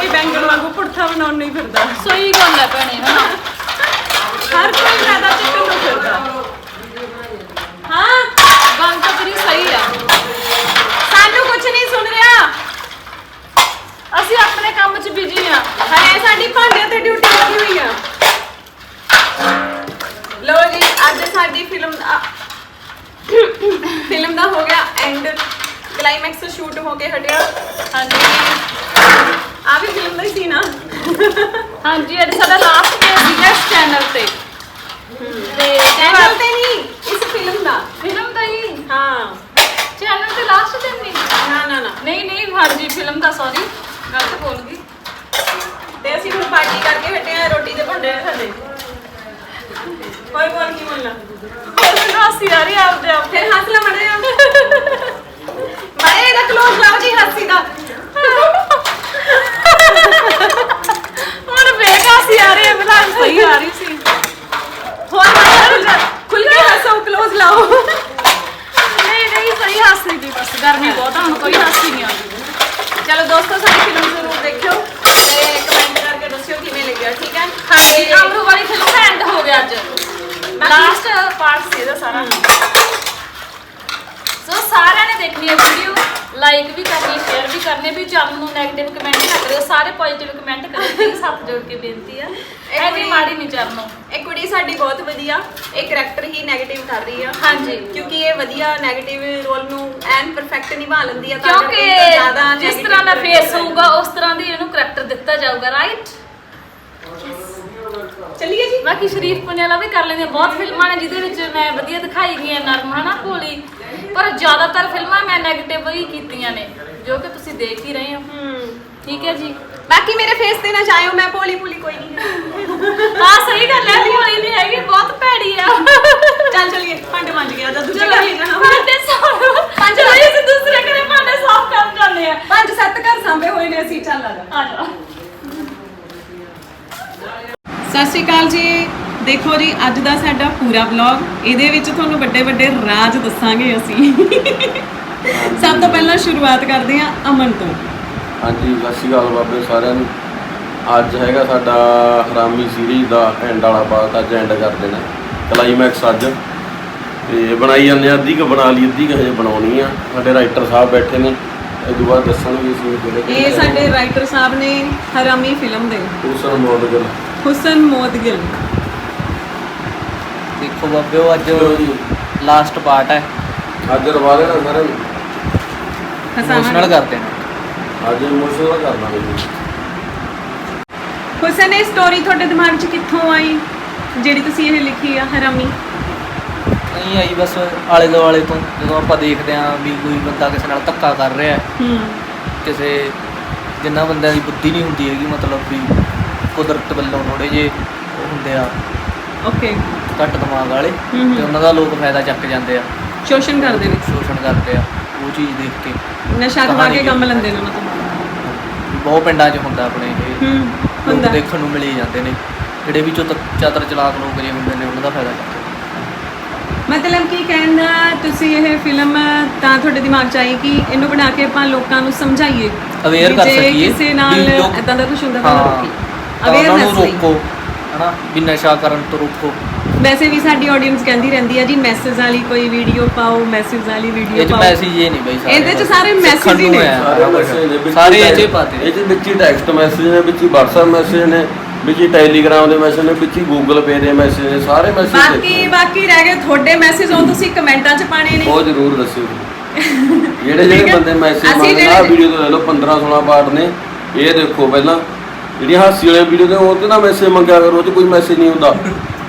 ਕੋਈ ਬੈਂਗਣ ਵਾਂਗੂ ਪੁੜਥਾ ਬਣਾਉਣ ਨਹੀਂ ਫਿਰਦਾ। ਸਹੀ ਗੱਲ ਹੈ ਭੈਣੇ ਹਨਾ ਹਰ ਕੋਈ ਫਾਇਦਾ ਚੱਕਣ ਨੂੰ ਫਿਰਦਾ। ਹਾਂ ਗੱਲ ਤਾਂ ਤੇਰੀ ਸਹੀ ਆ। ਸਾਨੂੰ ਕੁਝ ਨਹੀਂ ਸੁਣ ਰਿਹਾ। ਅਸੀਂ ਆਪਣੇ ਕੰਮ 'ਚ ਬਿਜ਼ੀ ਆ। ਹਰੇ ਸਾਡੀ ਭਾਂਡਿਆਂ ਤੇ ਡਿਊਟੀ ਲੱਗੀ ਹੋਈ ਆ। ਲੋ ਜੀ ਅੱਜ ਸਾਡੀ ਫਿਲਮ ਦਾ ਫਿਲਮ ਦਾ ਹੋ ਗਿਆ ਐਂਡ ਕਲਾਈਮੈਕਸ ਸ਼ੂਟ ਹੋ ਕੇ ਹਟਿਆ। ਹਾਂਜੀ। ਆ ਵੀ ਫਿਲਮ ਦਾ ਹੀ ਸੀ ਨਾ ਹਾਂਜੀ, ਅੱਜ ਸਾਡਾ ਲਾਸਟ ਡੇ ਸੀਗਾ ਇਸ ਚੈਨਲ ਤੇ ਤੇ ਚੈਨਲ ਤੇ ਨਹੀਂ ਇਸ ਫਿਲਮ ਦਾ ਫਿਲਮ ਦਾ ਹੀ ਹਾਂ ਚੈਨਲ ਤੇ ਲਾਸਟ ਦਿਨ ਨਹੀਂ ਨਾ ਨਾ ਨਾ ਨਹੀਂ ਨਹੀਂ ਹਾਂਜੀ ਫਿਲਮ ਦਾ ਸੌਰੀ ਗਲਤ ਬੋਲ ਗਈ ਤੇ ਅਸੀਂ ਹੁਣ ਪਾਰਟੀ ਕਰਕੇ ਹਟੇ ਆ ਰੋਟੀ ਦੇ ਭਾਂਡੇ ਆ ਸਾਡੇ ਕੋਈ ਬੋਲ ਕੀ ਬੋਲਣਾ ਹੋਰ ਹਾਸੀ ਆ ਰਹੀ ਆ ਆਪਦੇ ਆਪ ਫਿਰ ਹੱਸ ਲੈ ਮੜੇ ਮਾਰੇ ਇਹਦਾ ਕਲੋਜ਼ ਲਾਓ ਜੀ ਹਾਸੀ ਦਾ ਹੁਣ ਵੇਖ ਹਾਸੀ ਆ ਰਹੀ ਹੈ ਬਲਾ ਸਹੀ ਆ ਰਹੀ ਸੀ ਹੋਰ ਮਾਰੇ ਖੁੱਲ ਕੇ ਹੱਸੋ ਕਲੋਜ਼ ਲਾਓ ਨਹੀਂ ਨਹੀਂ ਸਹੀ ਹਾਸੀ ਦੀ ਬਸ ਗਰਮੀ ਬਹੁਤ ਆ ਹੁਣ ਕੋਈ ਹਾਸੀ ਨਹੀਂ ਆਉਂਦੀ ਚਲੋ ਦੋਸਤੋ ਸਾਡੀ ਫਿਲਮ ਜ਼ਰੂਰ ਦੇਖਿਓ ਤੇ ਕਮੈਂਟ ਕਰਕੇ ਦੱਸਿਓ ਕਿਵੇਂ ਲੱਗਿਆ ਠੀਕ ਹੈ ਹਾਂਜੀ ਤੇ ਅਮਰੂ ਵਾਲੀ ਫਿਲਮ ਦਾ ਐਂਡ ਹੋ ਗਿਆ ਅੱਜ ਲਾਸਟ ਪਾਰਟ ਸੀ ਇਹਦਾ ਸਾਰਾ। ਸੋ ਸਾਰਿਆਂ ਨੇ ਦੇਖਣੀ ਹੈ ਵੀਡੀਓ ਲਾਈਕ ਵੀ ਕਰਨੀ ਸ਼ੇਅਰ ਵੀ ਕਰਨੇ ਵੀ ਜੰਮ ਨੂੰ 네ਗੇਟਿਵ ਕਮੈਂਟ ਨਾ ਕਰਿਓ ਸਾਰੇ ਪੋਜ਼ਿਟਿਵ ਕਮੈਂਟ ਕਰਿਓ। ਪਲੀਜ਼ ਹੱਥ ਜੋੜ ਕੇ ਬੇਨਤੀ ਆ। ਇਹ ਵੀ ਮਾੜੀ ਨਹੀਂ ਜੰਮੋ ਇਹ ਕੁੜੀ ਸਾਡੀ ਬਹੁਤ ਵਧੀਆ ਇਹ ਕੈਰੈਕਟਰ ਹੀ 네ਗੇਟਿਵ ਕਰ ਰਹੀ ਆ। ਹਾਂਜੀ। ਕਿਉਂਕਿ ਇਹ ਵਧੀਆ 네ਗੇਟਿਵ ਰੋਲ ਨੂੰ ਐਨ ਪਰਫੈਕਟ ਨਿਭਾ ਲੈਂਦੀ ਆ ਤਾਂ ਕਿਉਂਕਿ ਜਿਸ ਤਰ੍ਹਾਂ ਦਾ ਫੇਸ ਹੋਊਗਾ ਉਸ ਤਰ੍ਹਾਂ ਦੀ ਇਹਨੂੰ ਕੈਰੈਕਟਰ ਦਿੱਤਾ ਜਾਊਗਾ ਰਾਈਟ ਚੱਲੀਏ ਜੀ। ਬਾਕੀ ਸ਼ਰੀਫ ਪੁਨਿਆਲਾ ਵੀ ਕਰ ਲੈਂਦੇ ਬਹੁਤ ਫਿਲਮਾਂ ਨੇ ਜਿਹਦੇ ਵਿੱਚ ਮੈਂ ਵਧੀਆ ਦਿਖਾਈ ਗਈ ਨਰਮ ਹਨਾ ਭੋਲੀ। ਪਰ ਜ਼ਿਆਦਾਤਰ ਫਿਲਮਾਂ ਮੈਂ 네ਗੇਟਿਵ ਹੀ ਕੀਤੀਆਂ ਨੇ ਜੋ ਕਿ ਤੁਸੀਂ ਦੇਖ ਹੀ ਰਹੇ ਹੋ। ਠੀਕ ਹੈ ਜੀ? ਬਾਕੀ ਮੇਰੇ ਫੇਸ ਤੇ ਨਾ ਜਾਇਓ ਮੈਂ ਭੋਲੀ ਭੋਲੀ ਕੋਈ ਨਹੀਂ ਹਾਂ। ਸਹੀ ਗੱਲ ਹੈ ਭੋਲੀ ਨਹੀਂ ਹੈਗੀ ਬਹੁਤ ਭੈੜੀ ਆ। ਚੱਲ ਚਲੀਏ ਭਾਂਡੇ ਮੰਜ ਗਿਆ ਜਾਂ ਦੂਜੇ ਘਰ ਜਾਣਾ ਭਾਂਡੇ ਸਾਫ਼ ਪੰਜ ਚਲੋ ਅਸੀਂ ਦੂਸਰੇ ਘਰੇ ਭਾਂਡੇ ਸਾਫ਼ ਕਰਨ ਜਾਂਦੇ ਆ। ਪੰਜ ਸੱਤ ਘਰ ਸਾਂਭੇ ਹੋਏ ਨੇ ਅਸੀਂ ਚੱਲ ਆ ਜਾ। ਆ ਜਾ। ਸਤਿ ਸ਼੍ਰੀ ਅਕਾਲ ਜੀ। ਦੇਖੋ ਜੀ ਅੱਜ ਦਾ ਸਾਡਾ ਪੂਰਾ ਵਲੌਗ ਇਹਦੇ ਵਿੱਚ ਤੁਹਾਨੂੰ ਵੱਡੇ ਵੱਡੇ ਰਾਜ ਦੱਸਾਂਗੇ ਅਸੀਂ। ਸਭ ਤੋਂ ਪਹਿਲਾਂ ਸ਼ੁਰੂਆਤ ਕਰਦੇ ਹਾਂ ਅਮਨ ਤੋਂ। ਹਾਂਜੀ ਸਤਿ ਸ਼੍ਰੀ ਅਕਾਲ ਬਾਬੇ ਸਾਰਿਆਂ ਨੂੰ। ਅੱਜ ਹੈਗਾ ਸਾਡਾ ਹਰਾਮੀ ਸੀਰੀਜ਼ ਦਾ ਐਂਡ ਵਾਲਾ ਪਾਰਟ ਅੱਜ ਐਂਡ ਕਰ ਦੇਣਾ। ਕਲਾਈਮੈਕਸ ਅੱਜ। ਤੇ ਬਣਾਈ ਜਾਂਦੇ ਆ ਅੱਧੀ ਕੁ ਬਣਾ ਲਈ ਅੱਧੀ ਕੁ ਹਜੇ ਬਣਾਉਣੀ ਆ। ਸਾਡੇ ਰਾਈਟਰ ਸਾਹਿਬ ਬੈਠੇ ਨੇ। ਇਹ ਬਾਅਦ ਦੱਸਣਗੇ ਸੀ ਜਿਹੜੇ ਇਹ ਸਾਡੇ ਰਾਈਟਰ ਸਾਹਿਬ ਨੇ ਹਰਾਮੀ ਫਿਲਮ ਦੇ। ਹੁਸਨ ਮੋਦਗਲ। ਹੁਸਨ ਮੋਦਗਿਲ। ਦੇਖੋ ਬਾਬਿਓ ਅੱਜ ਲਾਸਟ ਪਾਰਟ ਹੈ। ਅੱਜ ਰਵਾ ਦੇਣਾ ਸਾਰਿਆਂ ਨੂੰ ਇਮੋਸ਼ਨਲ ਹਸਾਨਾ ਕਰ ਦੇਣਾ ਅੱਜ ਇਮੋਸ਼ਨਲ ਕਰਨਾ ਜੀ। ਹੁਸਨ ਇਹ ਸਟੋਰੀ ਤੁਹਾਡੇ ਦਿਮਾਗ 'ਚ ਕਿੱਥੋਂ ਆਈ? ਜਿਹੜੀ ਤੁਸੀਂ ਇਹ ਲਿਖੀ ਆ ਹਰਾਮੀ? ਨਹੀਂ ਆਈ ਬਸ ਆਲੇ ਦੁਆਲੇ ਤੋਂ। ਜਦੋਂ ਆਪਾਂ ਦੇਖਦੇ ਆਂ ਵੀ ਕੋਈ ਬੰਦਾ ਕਿਸੇ ਨਾਲ ਧੱਕਾ ਕਰ ਰਿਹਾ ਹੈ ਹੂੰ। ਕਿਸੇ ਜਿੰਨਾ ਬੰਦਿਆਂ ਦੀ ਬੁੱਧੀ ਨਹੀਂ ਹੁੰਦੀ ਹੈਗੀ ਮਤਲਬ ਵੀ ਕੁਦਰਤ ਵੱਲੋਂ ਥੋੜੇ ਜੇ ਹੁੰਦੇ ਆ। ਓਕੇ ਘੱਟ ਦਿਮਾਗ ਵਾਲੇ ਹੂੰ ਹੂੰ। ਤੇ ਉਹਨਾਂ ਦਾ ਲੋਕ ਫਾਇਦਾ ਚੱਕ ਜਾਂਦੇ ਆ। ਸ਼ੋਸ਼ਣ ਕਰਦੇ ਨੇ। ਸ਼ੋਸ਼ਣ ਕਰਦੇ ਆ ਉਹ ਚੀਜ਼ ਦੇਖ ਕੇ। ਨਸ਼ਾ ਕਹਾਣੀ ਕੇ ਕੰਮ ਲੈਂਦੇ ਨੇ ਉਹਨਾਂ ਤੋਂ। ਬਹੁਤ ਪਿੰਡਾਂ 'ਚ ਹੁੰਦਾ ਆਪਣੇ ਇਹ। ਹੂੰ ਲੋਕ ਹੁੰਦਾ। ਦੇਖਣ ਨੂੰ ਮਿਲੇ ਜਾਂਦੇ ਨੇ। ਜਿਹੜੇ ਵੀ ਚਤਰ ਚਾਤਰ ਚਲਾਕ ਲੋਕ ਜੇ ਹੁੰਦੇ ਨੇ ਉਹਨਾਂ ਦਾ ਫਾਇਦਾ ਚੱਕਦੇ ਮਤਲਬ ਕੀ ਕਹਿੰਦਾ ਤੁਸੀਂ ਇਹ ਫਿਲਮ ਤਾਂ ਤੁਹਾਡੇ ਦਿਮਾਗ 'ਚ ਆਈ ਕਿ ਇਹਨੂੰ ਬਣਾ ਕੇ ਆਪਾਂ ਲੋਕਾਂ ਨੂੰ ਸਮਝਾਈਏ Aware ਵੀ ਕਰ ਜੇ ਸਕੀਏ ਕਿਸੇ ਨਾਲ ਵੀ ਲੋਕ- ਇਦਾਂ ਦਾ ਕੁਝ ਹੁੰਦਾ ਤਾਂ ਹਾਂ ਰੋਕੀ ਤਾਂ ਉਹਨਾਂ ਨੂੰ ਅਵੇਅਰਨੈਸ ਲਈ। ਰੋਕੋ। ਹਨਾ ਵੀ ਨਸ਼ਾ ਕਰਨ ਤੋਂ ਰੋਕੋ। ਵੈਸੇ ਵੀ ਸਾਡੀ ਆਡੀਅנס ਕਹਿੰਦੀ ਰਹਿੰਦੀ ਹੈ ਜੀ ਮੈਸੇਜ ਵਾਲੀ ਕੋਈ ਵੀਡੀਓ ਪਾਓ ਮੈਸੇਜ ਵਾਲੀ ਵੀਡੀਓ ਇਹ ਚ ਪਾਓ। ਮੈਸੇਜ ਇਹ ਨਹੀਂ ਬਈ ਸਾਰੇ ਇਹਦੇ ਚ ਸਾਰੇ message ਹੀ ਨੂੰ। ਸਾਰੇ ਮੈਸੇਜ ਨੇ ਵਿੱਚ ਸਾਰੇ ਹੀ ਇਹ ਚ text- ਪਾਤੇ ਇਹ ਚ ਵਿੱਚ ਹੀ ਟੈਕਸਟ ਮੈਸੇਜ ਨੇ ਵਿੱਚ ਹੀ WhatsApp ਮੈਸੇਜ ਨੇ ਵਿੱਚ ਹੀ ਟੈਲੀਗ੍ਰਾਮ ਦੇ ਮੈਸੇਜ ਨੇ ਵਿੱਚ ਹੀ Google Pay ਦੇ ਮੈਸੇਜ ਨੇ ਸਾਰੇ ਮੈਸੇਜ ਬਾਕੀ ਬਾਕੀ ਰਹਿ ਗਏ ਤੁਹਾਡੇ ਮੈਸੇਜ ਉਹ ਤੁਸੀਂ ਕਮੈਂਟਾਂ 'ਚ ਪਾਣੇ ਨੇ। ਉਹ ਜ਼ਰੂਰ ਦੱਸਿਓ। ਜਿਹੜੇ ਠੀਕ ਜਿਹੜੇ ਹੈ। ਬੰਦੇ ਮੈਸੇਜ ਅਸੀਂ ਮੰਗਦੇ ਆ ਜਿਹੜੇ- ਵੀਡੀਓ ਤੋਂ ਲੈ ਲਓ 15 16 ਪਾਰਟ ਨੇ। ਇਹ ਦੇਖੋ ਪਹਿਲਾਂ। ਜਿਹੜੀ ਹਾਸੀ ਵਾਲੀ ਵੀਡੀਓ ਤੇ ਉਹ ਤੇ ਨਾ ਮੈਸੇਜ ਮੰਗਿਆ ਕਰੋ ਉਹ 'ਚ ਕੋਈ ਮੈਸੇਜ ਨਹੀਂ ਹੁੰਦਾ।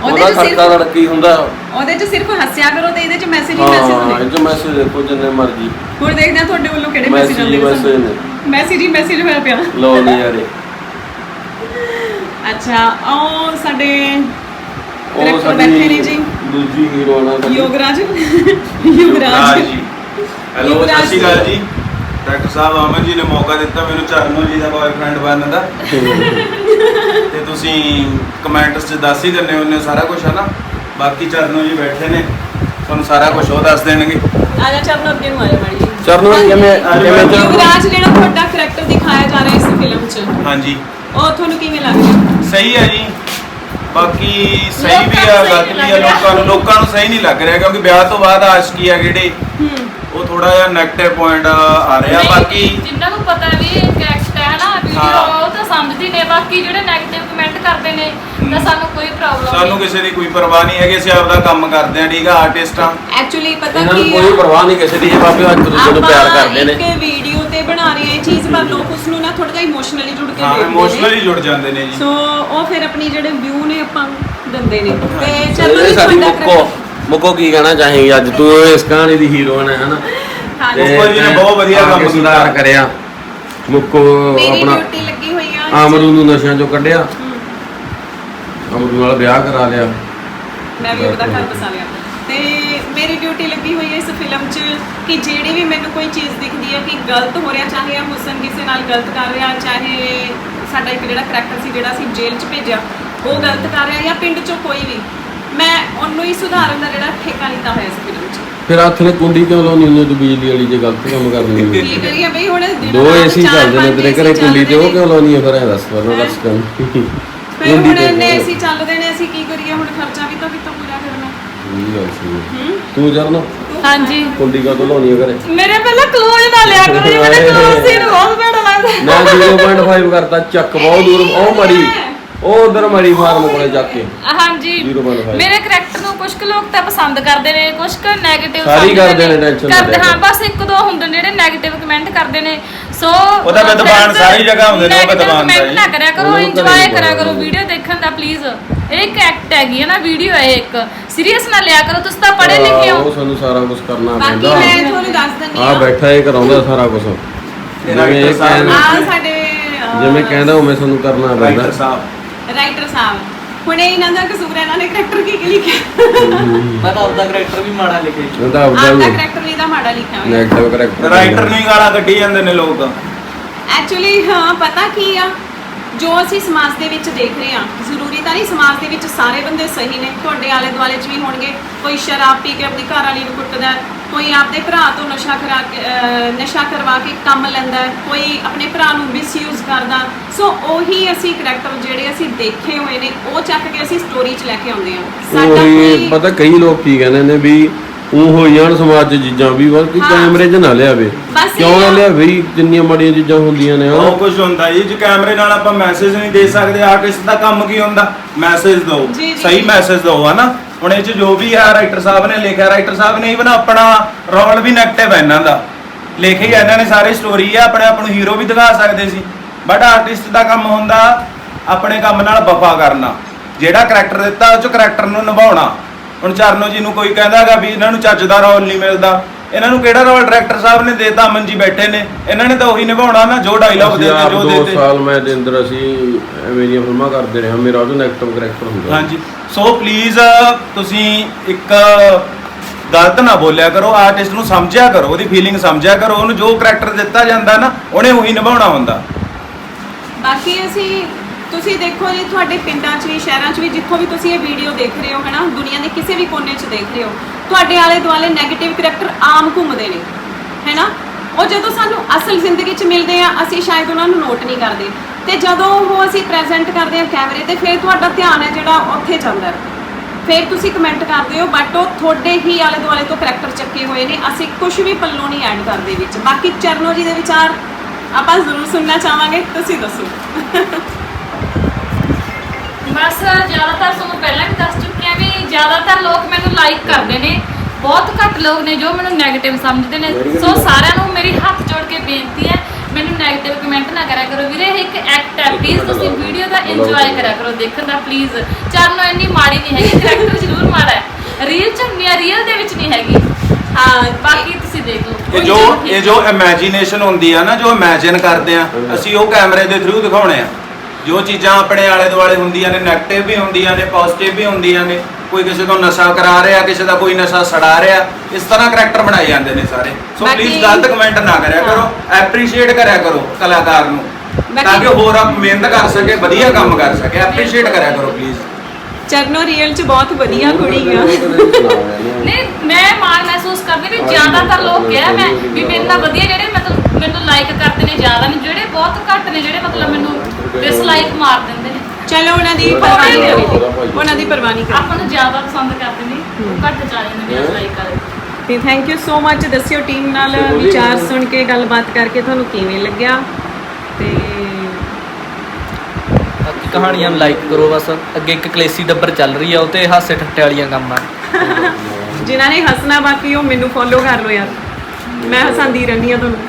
ਉਹਦਾ 'ਚ ਸਿਰਫ- ਖਰਚਾ ਲੜਕੀ ਹੁੰਦਾ। ਉਹਦੇ 'ਚ ਸਿਰਫ ਹੱਸਿਆ ਕਰੋ ਤੇ ਇਹਦੇ 'ਚ ਮੈਸੇਜ ਹੀ ਮੈਸੇਜ ਹਾਂ ਇਹ 'ਚ ਮੈਸੇਜ ਦੇਖੋ ਜਿੰਨੇ ਮਰਜ਼ੀ। ਹੁਣ ਦੇਖਦੇ ਆ ਤੁਹਾਡੇ ਵੱਲੋਂ ਕਿਹੜੇ ਮੈਸੇਜ ਮੈਸੇਜ ਆਉਂਦੇ ਹੀ ਨੇ ਮੈਸੇਜ ਸਾਨੂੰ। ਨੇ। ਮੈਸੇਜ ਹੀ ਮੈਸੇਜ ਹੋਇਆ ਪਿਆ। ਲਓ ਨਜ਼ਾਰੇ ਅੱਛਾ ਉਹ ਸਾਡੇ ਉਹ Director ਬੈਠੇ ਨੇ ਸਾਡੀ ਜੀ। ਦੂਜੀ ਹੀਰੋਇਨ ਆ ਸਾਡੀ। ਯੋਗਰਾਜ। ਯੁਵਰਾਜ ਯੋਗਰਾਜ। ਜੀ ਹੈਲੋ ਯੁਵਰਾਜ ਸਤਿ ਸ਼੍ਰੀ ਅਕਾਲ ਜੀ। ਡਾਕਟਰ ਸਾਹਿਬ ਅਮਨ ਜੀ ਨੇ ਮੌਕਾ ਦਿੱਤਾ ਮੈਨੂੰ ਚਰਨੋ ਜੀ ਦਾ ਬॉयਫ੍ਰੈਂਡ ਬਣਨ ਦਾ। ਤੇ ਤੁਸੀਂ ਕਮੈਂਟਸ 'ਚ ਦੱਸ ਹੀ ਦਿੰਦੇ ਹੋ ਸਾਰਾ ਕੁਝ ਹੈ ਨਾ ਬਾਕੀ ਚਰਨੋ ਜੀ ਬੈਠੇ ਨੇ ਤੁਹਾਨੂੰ ਸਾਰਾ ਕੁਝ ਉਹ ਦੱਸ ਦੇਣਗੇ। ਆ ਜਾ ਚਰਨ ਅੱਗੇ ਨੂੰ ਆ ਜਾ ਮਾੜੀ ਜੀ। ਚਰਨੋ ਕਿਵੇਂ ਕਿਵੇਂ ਚੱਲ ਯੁਵਰਾਜ ਜਿਹੜਾ ਤੁਹਾਡਾ ਕਰੈਕਟਰ ਦਿਖਾਇਆ ਜਾ ਰਿਹਾ ਇਸ ਫਿਲਮ 'ਚ। ਹਾਂਜੀ। ਉਹ ਤੁਹਾਨੂੰ ਕਿਵੇਂ ਲੱਗ ਰਿਹਾ ਸਹੀ ਹੈ ਜੀ। ਬਾਕੀ ਸਹੀ ਵੀ ਆ ਗਲਤ ਵੀ ਆ ਲੋਕਾਂ ਨੂੰ ਲੋਕਾਂ ਨੂੰ ਸਹੀ ਨਹੀਂ ਲੱਗ ਰਿਹਾ ਕਿਉਂਕਿ ਵਿਆਹ ਤੋਂ ਬਾਅਦ ਆਸ਼ਕੀ ਆ ਜਿਹੜੇ ਥੋੜਾ ਜਿਹਾ 네ਗੇਟਿਵ ਪੁਆਇੰਟ ਆ ਰਿਹਾ ਨਹੀਂ, ਬਾਕੀ ਜਿਨ੍ਹਾਂ ਨੂੰ ਪਤਾ ਵੀ ਇਹ ਕਰੈਕਟ ਹੈ ਨਾ ਵੀਡੀਓ। ਉਹ ਤਾਂ ਸਮਝਦੇ ਨੇ ਬਾਕੀ ਜਿਹੜੇ 네ਗੇਟਿਵ ਕਮੈਂਟ ਕਰਦੇ ਨੇ ਤਾਂ ਸਾਨੂੰ ਕੋਈ ਪ੍ਰੋਬਲਮ ਸਾਨੂੰ ਕਿਸੇ ਦੀ ਕੋਈ ਪਰਵਾਹ ਨਹੀਂ ਹੈਗੀ ਅਸੀਂ ਆਪਦਾ ਕੰਮ ਕਰਦੇ ਆ ਠੀਕ ਆ ਆਰਟਿਸਟ ਆ ਐਕਚੁਅਲੀ ਪਤਾ ਇਹਨਾਂ ਨੂੰ ਕੀ ਕੋਈ ਪਰਵਾਹ ਨਹੀਂ ਕਿਸੇ ਦੀ ਇਹ ਬਾਬੇ ਅੱਜ ਦੂਜੇ ਨੂੰ ਪਿਆਰ ਕਰਦੇ ਨੇ। ਇੱਕ ਵੀਡੀਓ ਤੇ ਬਣਾ ਰਹੇ ਆ ਇਹ ਚੀਜ਼ ਪਰ ਲੋਕ ਉਸ ਨੂੰ ਨਾ ਥੋੜਾ ਜਿਹਾ ਇਮੋਸ਼ਨਲੀ ਜੁੜ ਕੇ ਹਾਂ ਦੇਖਦੇ ਨੇ। ਇਮੋਸ਼ਨਲੀ ਜੁੜ ਜਾਂਦੇ ਨੇ ਜੀ। ਸੋ ਉਹ ਫਿਰ ਆਪਣੀ ਜਿਹੜੇ ਵਿਊ ਨੇ ਆਪਾਂ ਨੂੰ ਦਿੰਦੇ ਨੇ। ਤੇ ਚਲੋ ਇਹ ਜੀ ਸਾਡੀ ਮੁੱਕੋ ਮੁੱਕੋ ਕੀ ਕਹਿਣਾ ਚਾਹੇਗੀ? ਅੱਜ ਤੂੰ ਇਸ ਕਹਾਣੀ ਦੀ ਹੀਰੋਇਨ ਹੈ ਹਨਾ? ਹਾਂਜੀ। ਮੁੱਕੋ ਜੀ ਨੇ ਬਹੁਤ ਵਧੀਆ ਆ ਕੇ ਕੰਮ ਸੁਧਾਰ ਕੀਤਾ। ਕਰਿਆ। ਮੁੱਕੋ ਮੇਰੀ ਆਪਣਾ ਡਿਊਟੀ ਲੱਗੀ ਹੋਈ ਆ। ਆਮਰੂ ਨੂੰ ਨਸ਼ਿਆਂ ਚੋਂ ਕੱਢਿਆ। ਹਮ, ਅਮਰੂ ਨਾਲ ਵਿਆਹ ਕਰਾ ਲਿਆ। ਮੈਂ ਵੀ ਉਹਦਾ ਘਰ ਬਸਾ ਲਿਆ। ਤੇ ਮੇਰੀ ਡਿਊਟੀ ਲੱਗੀ ਹੋਈ ਹੈ ਇਸ ਫਿਲਮ 'ਚ ਕਿ ਜਿਹੜੀ ਵੀ ਮੈਨੂੰ ਕੋਈ ਚੀਜ਼ ਦਿਖਦੀ ਹੈ ਕਿ ਗਲਤ ਹੋ ਰਿਹਾ ਚਾਹੇ ਆ ਹੁਸਨ ਕਿਸੇ ਨਾਲ ਗਲਤ ਕਰ ਰਿਹਾ ਚਾਹੇ ਸਾਡਾ ਇੱਕ ਜਿਹੜਾ ਕਰੈਕਟਰ ਸੀ ਜਿਹੜਾ ਅਸੀਂ ਜੇਲ੍ਹ 'ਚ ਭੇਜਿਆ ਉਹ ਗਲਤ ਕਰ ਰਿਹਾ ਜਾਂ ਪਿੰਡ 'ਚੋਂ ਕੋਈ ਵੀ। ਮੈਂ ਉਹਨੂੰ ਹੀ ਸੁਧਾਰਨ ਦਾ ਜਿਹੜਾ ਠੇਕਾ ਲਿੱਤਾ ਹੋਇਆ ਇਸ ਫਿਲਮ 'ਚ। ਫਿਰ ਹੱਥ ਨੇ ਕੁੰਡੀ ਕਿਉਂ ਲਾਉਣੀ ਉਹਨੇ ਤੂੰ ਬਿਜਲੀ ਵਾਲੀ ਜੇ ਗਲਤ ਕੰਮ ਕਰਨੀ ਹੋਵੇ ਕੀ ਕਰੀਏ ਬਈ ਹੁਣ ਦਿਨ ਦੋ ਰਾਤ ਏਸੀ ਚਾਰ ਚੱਲਦੇ ਨੇ ਪੰਜ ਤੇਰੇ AC ਘਰੇ ਕੁੰਡੀ ਤੇ ਉਹ ਚੱਲਦੇ ਕਿਉਂ ਲਾਉਣੀ ਹੈ? ਫਿਰ ਇਹ ਦੱਸ ਮੈਨੂੰ ਦੱਸ ਕੰਮ। ਫਿਰ ਹੁਣ ਇੰਨੇ ਏਸੀ ਚੱਲਦੇ ਨੇ ਅਸੀਂ ਕੀ ਕਰੀਏ? ਹੁਣ ਖਰਚਾ ਵੀ ਤਾਂ ਕਿਤੋਂ ਪੂਰਾ ਕਰਨਾ? ਗੱਲ ਤੂੰ ਜਰਨ? ਹਾਂਜੀ। ਕੁੰਡੀ ਕਾ ਤੋਂ ਲਾਉਣੀ ਹੈ ਘਰੇ? ਮੇਰੇ ਪਹਿਲਾਂ ਕਲੋਜ਼ ਨਾ ਲਿਆ ਕਰੋ ਜੀ ਮੇਰੇ ਕਲੋਜ਼ ਸੀਨ ਬਹੁਤ ਲੱਗਦਾ। ਮੈਂ 0.5 ਕਰਤਾ ਚੱਕ ਬਹੁਤ ਦੂਰ ਉਹ ਮਰੀ ਉਹ ਉਧਰ ਮਰੀ ਫਾਰਮ ਕੋਲੇ ਜਾ ਕੇ। ਹਾਂਜੀ। 0.5 ਮੇਰੇ ਕਰੈਕਟਰ ਨੂੰ ਕੁਝ ਕੁ ਲੋਕ ਤਾਂ ਪਸੰਦ ਕਰਦੇ ਨੇ ਕੁਝ ਕੁ 네ਗੇਟਿਵ ਸਾਰੇ ਹੀ ਕਰਦੇ ਨੇ, tension ਨਾ ਕਰਦੇ ਹਾਂ ਬਸ ਇੱਕ ਦੋ ਹੁੰਦੇ ਨੇ ਜਿਹੜੇ 네ਗੇਟਿਵ ਕਮੈਂਟ ਕਰਦੇ ਨੇ। ਸੋ ਉਹਦਾ ਵਿਦਵਾਨ ਸਾਰੀ ਜਗ੍ਹਾ ਹੁੰਦੇ ਨੇ, ਉਹ ਵਿਦਵਾਨ ਦਾ ਕਮੈਂਟ ਜੀ। ਨਾ ਕਰਿਆ ਕਰੋ ਉਹਨਾਂ ਇੰਜੋਏ ਕਰਿਆ ਕਰੋ। ਕਰੋ ਵੀਡੀਓ ਦੇਖਣ ਦਾ ਪਲੀਜ਼ ਇਹ ਇੱਕ ਐਕਟ ਹੈਗੀ ਹੈ ਨਾ ਵੀਡੀਓ ਹੈ ਇੱਕ। ਸੀਰੀਅਸ ਨਾ ਲਿਆ ਕਰੋ ਤੁਸੀਂ ਤਾਂ ਪੜ੍ਹੇ ਲਿਖੇ ਉਹ ਹੋ ਸਾਨੂੰ ਸਾਰਾ ਕੁਝ ਕਰਨਾ ਬਾਕੀ ਪੈਂਦਾ। ਮੈਂ ਤੁਹਾਨੂੰ ਦੱਸ ਦਿੰਦੀ ਆ ਬੈਠਾ ਇਹ ਕਰਾਉਂਦਾ ਸਾਰਾ ਕੁਝ ਜਿਵੇਂ ਇਹ ਸਾਹਿਬ। ਕਹਿੰਦਾ ਆ ਸਾਡੇ ਅਹ, ਜਿਵੇਂ ਕਹਿੰਦਾ ਉਵੇਂ ਸਾਨੂੰ ਕਰਨਾ ਪੈਂਦਾ। ਰਾਈਟਰ ਸਾਹਿਬ। ਰਾਈਟਰ ਸਾਹਿਬ। ਹੁਣ ਇਹ ਇਹਨਾਂ ਦਾ ਕਸੂਰ ਹੈ ਇਹਨਾਂ ਨੇ ਕਰੈਕਟਰ ਕੀ ਕੀ ਲਿਖਿਆ? ਮੈਂ ਤਾਂ ਆਪਦਾ ਕਰੈਕਟਰ ਵੀ ਮਾੜਾ ਲਿਖਿਆ ਜੀ। ਉਹਦਾ ਆਪਦਾ ਆਪਦਾ ਕਰੈਕਟਰ ਵੀ ਤਾਂ ਮਾੜਾ ਲਿਖਿਆ ਹੋਇਆ। ਨੈਗੇਟਿਵ ਕਰੈਕਟਰ ਰਾਈਟਰ ਨੂੰ ਹੀ ਗਾਲਾਂ ਕੱਢੀ ਜਾਂਦੇ ਨੇ ਲੋਕ। ਐਕਚੁਅਲੀ ਹਾਂ ਪਤਾ ਕੀ ਆ? ਜੋ ਅਸੀਂ ਸਮਾਜ ਦੇ ਵਿੱਚ ਦੇਖ ਰਹੇ ਹਾਂ ਜ਼ਰੂਰੀ ਤਾਂ ਨਹੀਂ ਸਮਾਜ ਦੇ ਵਿੱਚ ਸਾਰੇ ਬੰਦੇ ਸਹੀ ਨੇ ਤੁਹਾਡੇ ਆਲੇ ਦੁਆਲੇ 'ਚ ਵੀ ਹੋਣਗੇ। ਕੋਈ ਸ਼ਰਾਬ ਪੀ ਕੇ ਆਪਣੀ ਘਰ ਵਾਲੀ ਨੂੰ ਕੁੱਟਦਾ ਹੈ, ਕੋਈ ਆਪਦੇ ਭਰਾ ਤੋਂ ਨਸ਼ਾ ਕਰਾ ਕੇ ਅਹ, ਨਸ਼ਾ ਕਰਵਾ ਕੇ ਕੰਮ ਲੈਂਦਾ ਹੈ, ਕੋਈ ਆਪਣੇ ਭਰਾ ਨੂੰ ਮਿਸਯੂਜ਼ ਕਰਦਾ। ਸੋ ਉਹੀ ਅਸੀਂ ਕਰੈਕਟਰ ਜਿਹੜੇ ਅਸੀਂ ਦੇਖੇ ਹੋਏ ਨੇ ਉਹ ਚੱਕ ਕੇ ਅਸੀਂ ਸਟੋਰੀ 'ਚ ਲੈ ਕੇ ਆਉਂਦੇ ਹਾਂ। ਸਾਡਾ ਉਹੀ ਕੋਈ ਪਤਾ ਕਈ ਲੋਕ ਕੀ ਕਹਿੰਦੇ ਨੇ ਵੀ ਉਹ ਹੋ ਜਾਣ ਸਮਾਜ 'ਚ ਚੀਜ਼ਾਂ ਵੀ ਬਸ ਕਿ ਹਾਂ। ਕੈਮਰੇ 'ਚ ਨਾ ਲਿਆਵੇ। ਬਸ ਕਿਉਂ ਇਹ ਨਾ ਆ- ਲਿਆਵੇ ਜਿੰਨੀਆਂ ਮਾੜੀਆਂ ਚੀਜ਼ਾਂ ਹੁੰਦੀਆਂ ਨੇ ਉਹ ਹਨਾ ਕੁਝ ਹੁੰਦਾ ਜੀ ਜੇ ਕੈਮਰੇ ਨਾਲ ਆਪਾਂ ਮੈਸੇਜ ਨਹੀਂ ਦੇ ਸਕਦੇ ਆਰਟਿਸਟ ਦਾ ਕੰਮ ਕੀ ਹੁੰਦਾ? ਮੈਸੇਜ ਦਿਓ। ਜੀ, ਜੀ, ਸਹੀ। ਮੈਸੇਜ ਦਿਓ ਹਨਾ? ਹੁਣ ਇਹ ਚ ਜੋ ਵੀ ਆ ਰਾਈਟਰ ਸਾਹਿਬ ਨੇ ਲਿਖਿਆ ਰਾਈਟਰ ਸਾਹਿਬ ਨੇ ਇਵਨ ਆਪਣਾ ਰੋਲ ਵੀ ਨੈਗੇਟਿਵ ਹੈ ਇਹਨਾਂ ਦਾ। ਲਿਖਿਆ ਇਹਨਾਂ ਨੇ ਸਾਰੀ ਸਟੋਰੀ ਆ, ਆਪਣੇ ਆਪ ਨੂੰ ਹੀਰੋ ਵੀ ਦਿਖਾ ਸਕਦੇ ਸੀ। ਬਟ ਆਰਟਿਸਟ ਦਾ ਕੰਮ ਹੁੰਦਾ ਆਪਣੇ ਕੰਮ ਨਾਲ ਵਫਾ ਕਰਨਾ। ਜਿਹੜਾ ਕਰੈਕਟਰ ਦਿੱਤਾ, ਉਹ ਚ ਕਰੈਕਟਰ ਨੂੰ ਨਿਭਾਉਣਾ। ਹੁਣ ਚਰਨੋ ਜੀ ਨੂੰ ਕੋਈ ਕਹਿੰਦਾਗਾ ਵੀ ਇਹਨਾਂ ਨੂੰ ਚੱਜ ਦਾ ਰੋਲ ਨਹੀਂ ਮਿਲਦਾ। ਇਹਨਾਂ ਨੂੰ ਕਿਹੜਾ ਰੋਲ ਡਾਇਰੈਕਟਰ ਸਾਹਿਬ ਨੇ ਦੇਤਾ? ਅਮਨ ਜੀ ਬੈਠੇ ਨੇ। ਇਹਨਾਂ ਨੇ ਤਾਂ ਉਹੀ ਨਿਭਾਉਣਾ ਨਾ ਜੋ ਡਾਇਲੌਗ ਅਸੀਂ ਦੇਤੇ ਜੋ ਦੋ ਦੇਤੇ। ਸਾਲ ਮੈਂ ਤੇ ਇੰਦਰ ਅਸੀਂ ਐਵੇਂ ਦੀਆਂ ਫਿਲਮਾਂ ਕਰਦੇ ਰਹੇ ਹਾਂ ਮੇਰਾ ਉਹਦਾ ਨੈਗੇਟਿਵ ਕਰੈਕਟਰ ਹੁੰਦਾ। ਹਾਂਜੀ। ਸੋ ਪਲੀਜ਼ ਤੁਸੀਂ ਇੱਕ ਗਲਤ ਨਾ ਬੋਲਿਆ ਕਰੋ ਆਰਟਿਸਟ ਨੂੰ ਸਮਝਿਆ ਕਰੋ ਉਹਦੀ ਫੀਲਿੰਗ ਸਮਝਿਆ ਕਰੋ ਉਹਨੂੰ ਜੋ ਕਰੈਕਟਰ ਦਿੱਤਾ ਜਾਂਦਾ ਨਾ ਉਹਨੇ ਉਹੀ ਨਿਭਾਉਣਾ ਹੁੰਦਾ। ਬਾਕੀ ਅਸੀਂ ਤੁਸੀਂ ਦੇਖੋ ਜੀ, ਤੁਹਾਡੇ ਪਿੰਡਾਂ 'ਚ ਵੀ, ਸ਼ਹਿਰਾਂ 'ਚ ਵੀ, ਜਿੱਥੋਂ ਵੀ ਤੁਸੀਂ ਇਹ ਵੀਡੀਓ ਦੇਖ ਰਹੇ ਹੋ, ਹਨਾ, ਦੁਨੀਆ ਦੇ ਕਿਸੇ ਵੀ ਕੋਨੇ 'ਚ ਦੇਖ ਰਹੇ ਹੋ, ਤੁਹਾਡੇ ਆਲੇ ਦੁਆਲੇ 네ਗੇਟਿਵ ਕਰੈਕਟਰ ਆਮ ਘੁੰਮਦੇ ਨੇ, ਹੈਨਾ? ਉਹ ਜਦੋਂ ਸਾਨੂੰ ਅਸਲ ਜ਼ਿੰਦਗੀ 'ਚ ਮਿਲਦੇ ਆ, ਅਸੀਂ ਸ਼ਾਇਦ ਉਹਨਾਂ ਨੂੰ ਨੋਟ ਨਹੀਂ ਕਰਦੇ। ਤੇ ਜਦੋਂ ਉਹ ਅਸੀਂ ਪ੍ਰੈਜ਼ੈਂਟ ਕਰਦੇ ਆ ਕੈਮਰੇ ਤੇ, ਫਿਰ ਤੁਹਾਡਾ ਧਿਆਨ ਹੈ ਜਿਹੜਾ ਉੱਥੇ ਜਾਂਦਾ ਫਿਰ ਤੁਸੀਂ ਕਮੈਂਟ ਕਰਦੇ ਹੋ ਬਟ ਉਹ ਤੁਹਾਡੇ ਹੀ ਆਲੇ ਦੁਆਲੇ ਤੋਂ ਕਰੈਕਟਰ ਚੱਕੇ ਹੋਏ ਨੇ, ਅਸੀਂ ਕੁਝ ਵੀ ਪੱਲੋਂ ਨਹੀਂ ਐਡ ਕਰਦੇ ਵਿੱਚ। ਬਾਕੀ ਚਰਨੋ ਜੀ ਦੇ ਵਿਚਾਰ ਆਪਾਂ ਜ਼ਰੂਰ ਸੁਣਨਾ ਚਾਹਾਂਗੇ, ਤੁਸੀਂ ਦੱਸੋ। ਬਸ ਜ਼ਿਆਦਾਤਰ ਤੁਹਾਨੂੰ ਪਹਿਲਾਂ ਵੀ ਦੱਸ ਚੁੱਕੀ ਹਾਂ ਵੀ ਜ਼ਿਆਦਾਤਰ ਲੋਕ ਮੈਨੂੰ ਲਾਈਕ ਕਰਦੇ ਨੇ ਬਹੁਤ ਘੱਟ ਲੋਕ ਨੇ ਜੋ ਮੈਨੂੰ 네ਗੇਟਿਵ ਸਮਝਦੇ ਨੇ। ਸੋ ਸਾਰਿਆਂ ਨੂੰ ਮੇਰੀ ਹੱਥ ਜੋੜ ਕੇ ਬੇਨਤੀ ਹੈ ਮੈਨੂੰ 네ਗੇਟਿਵ ਕਮੈਂਟ ਨਾ ਕਰਿਆ ਕਰੋ। ਵੀਰੇ ਇਹ ਇੱਕ ਐਕਟ ਹੈ ਪਲੀਜ਼ ਤੁਸੀਂ ਵੀਡੀਓ ਦਾ ਇੰਜੋਏ ਕਰਿਆ ਕਰੋ ਦੇਖਣ ਦਾ ਪਲੀਜ਼ ਚਰਨੋ ਇੰਨੀ ਮਾੜੀ ਨਹੀਂ ਹੈਗੀ ਕਰੈਕਟਰ ਜ਼ਰੂਰ ਮਾੜਾ ਹੈ। ਰੀਅਲ ਚ ਨਹੀਂ ਰੀਅਲ ਦੇ ਵਿੱਚ ਨਹੀਂ ਹੈਗੀ। ਹਾਂ ਬਾਕੀ ਤੁਸੀਂ ਦੇਖ ਲਓ। ਇਹ ਜੋ ਇਹ ਜੋ ਇਮੇਜਿਨੇਸ਼ਨ ਹੁੰਦੀ ਆ ਨਾ ਜੋ ਇਮੇਜਿਨ ਕਰਦੇ ਆ ਅਸੀਂ ਉਹ ਕੈਮਰੇ ਦੇ ਥਰੂ ਦਿਖਾਉਣੇ ਆ। ਜੋ ਚੀਜ਼ਾਂ ਆਪਣੇ ਆਲੇ ਦੁਆਲੇ ਹੁੰਦੀਆਂ ਨੇ 네ਗੇਟਿਵ ਵੀ ਹੁੰਦੀਆਂ ਨੇ ਪੋਜ਼ਿਟਿਵ ਵੀ ਹੁੰਦੀਆਂ ਨੇ ਕੋਈ ਕਿਸੇ ਤੋਂ ਨਸ਼ਾ ਕਰਾ ਰਿਹਾ ਕਿਸੇ ਦਾ ਕੋਈ ਨਸ਼ਾ ਛਡਾ ਰਿਹਾ ਇਸ ਤਰ੍ਹਾਂ ਕਰੈਕਟਰ ਬਣਾਏ ਜਾਂਦੇ ਨੇ ਸਾਰੇ। ਸੋ ਪਲੀਜ਼ ਗਲਤ ਕਮੈਂਟ ਨਾ ਕਰਿਆ ਕਰੋ ਐਪਰੀਸ਼ੀਏਟ ਕਰਿਆ ਕਰੋ ਕਲਾਕਾਰ ਨੂੰ ਤਾਂ ਕਿ ਹੋਰ ਆਪ ਮਿਹਨਤ ਕਰ ਸਕੇ ਵਧੀਆ ਕੰਮ ਕਰ ਸਕੇ। ਐਪਰੀਸ਼ੀਏਟ ਕਰਿਆ ਕਰੋ ਪਲੀਜ਼ ਚਰਨੋ ਰੀਅਲ ਚ ਬਹੁਤ ਵਧੀਆ ਕੁੜੀ ਆ। ਨਹੀਂ ਮੈਂ ਮਾਣ ਮਹਿਸੂਸ ਕਰਦੀ ਵੀ ਜ਼ਿਆਦਾਤਰ ਲੋਕ ਕਿਹਾ ਮੈਂ ਵੀ ਮੇਰੇ ਨਾਲ ਵਧੀਆ ਜਿਹੜੇ ਮਤਲਬ ਮੈਨੂੰ ਲਾਈਕ ਕਰਦੇ ਨੇ ਜ਼ਿਆਦਾ ਨੇ ਜਿਹੜੇ ਬਹੁਤ ਘੱਟ ਨੇ ਜਿਹੜੇ ਮਤਲਬ ਮੈਨੂੰ ਡਿਸਲਾਈਕ ਮਾਰ ਦਿੰਦੇ ਨੇ। ਚਲੋ ਉਹਨਾਂ ਦੀ ਪਰਵਾਹ ਨਹੀਂ ਕਰੀ ਉਹਨਾਂ ਦੀ ਪਰਵਾਹ ਨਹੀਂ ਕਰੀ ਆਪਾਂ ਨੂੰ ਜ਼ਿਆਦਾ ਪਸੰਦ ਕਰਦੇ ਨੇ ਉਹ ਘੱਟ ਜਾ ਰਹੇ ਨੇ ਡਿਸਲਾਈਕ ਕਰਦੇ ਤੇ ਥੈਂਕ ਯੂ ਸੋ ਮੱਚ ਦੱਸਿਓ ਟੀਮ ਨਾਲ ਵਿਚਾਰ ਸੁਣ ਕੇ ਗੱਲਬਾਤ ਕਰਕੇ ਤੁਹਾਨੂੰ ਕਿਵੇਂ ਲੱਗਿਆ? ਤੇ ਬਾਕੀ ਕਹਾਣੀਆਂ ਨੂੰ ਲਾਈਕ ਕਰੋ ਬਸ। ਅੱਗੇ ਇੱਕ ਕਲੇਸੀ ਡੱਬਰ ਚੱਲ ਰਹੀ ਆ ਉਹ ਤੇ ਹਾਸੇ ਠੱਟੇ ਵਾਲੀਆਂ ਕੰਮ। ਆ ਜਿਨ੍ਹਾਂ ਨੇ ਹੱਸਣਾ ਬਾਕੀ ਉਹ ਮੈਨੂੰ ਫੋਲੋ ਕਰ ਲਓ ਯਾਰ। ਮੈਂ ਹਸਾਂਦੀ ਰਹਿੰਦੀ ਆ ਤੁਹਾਨੂੰ।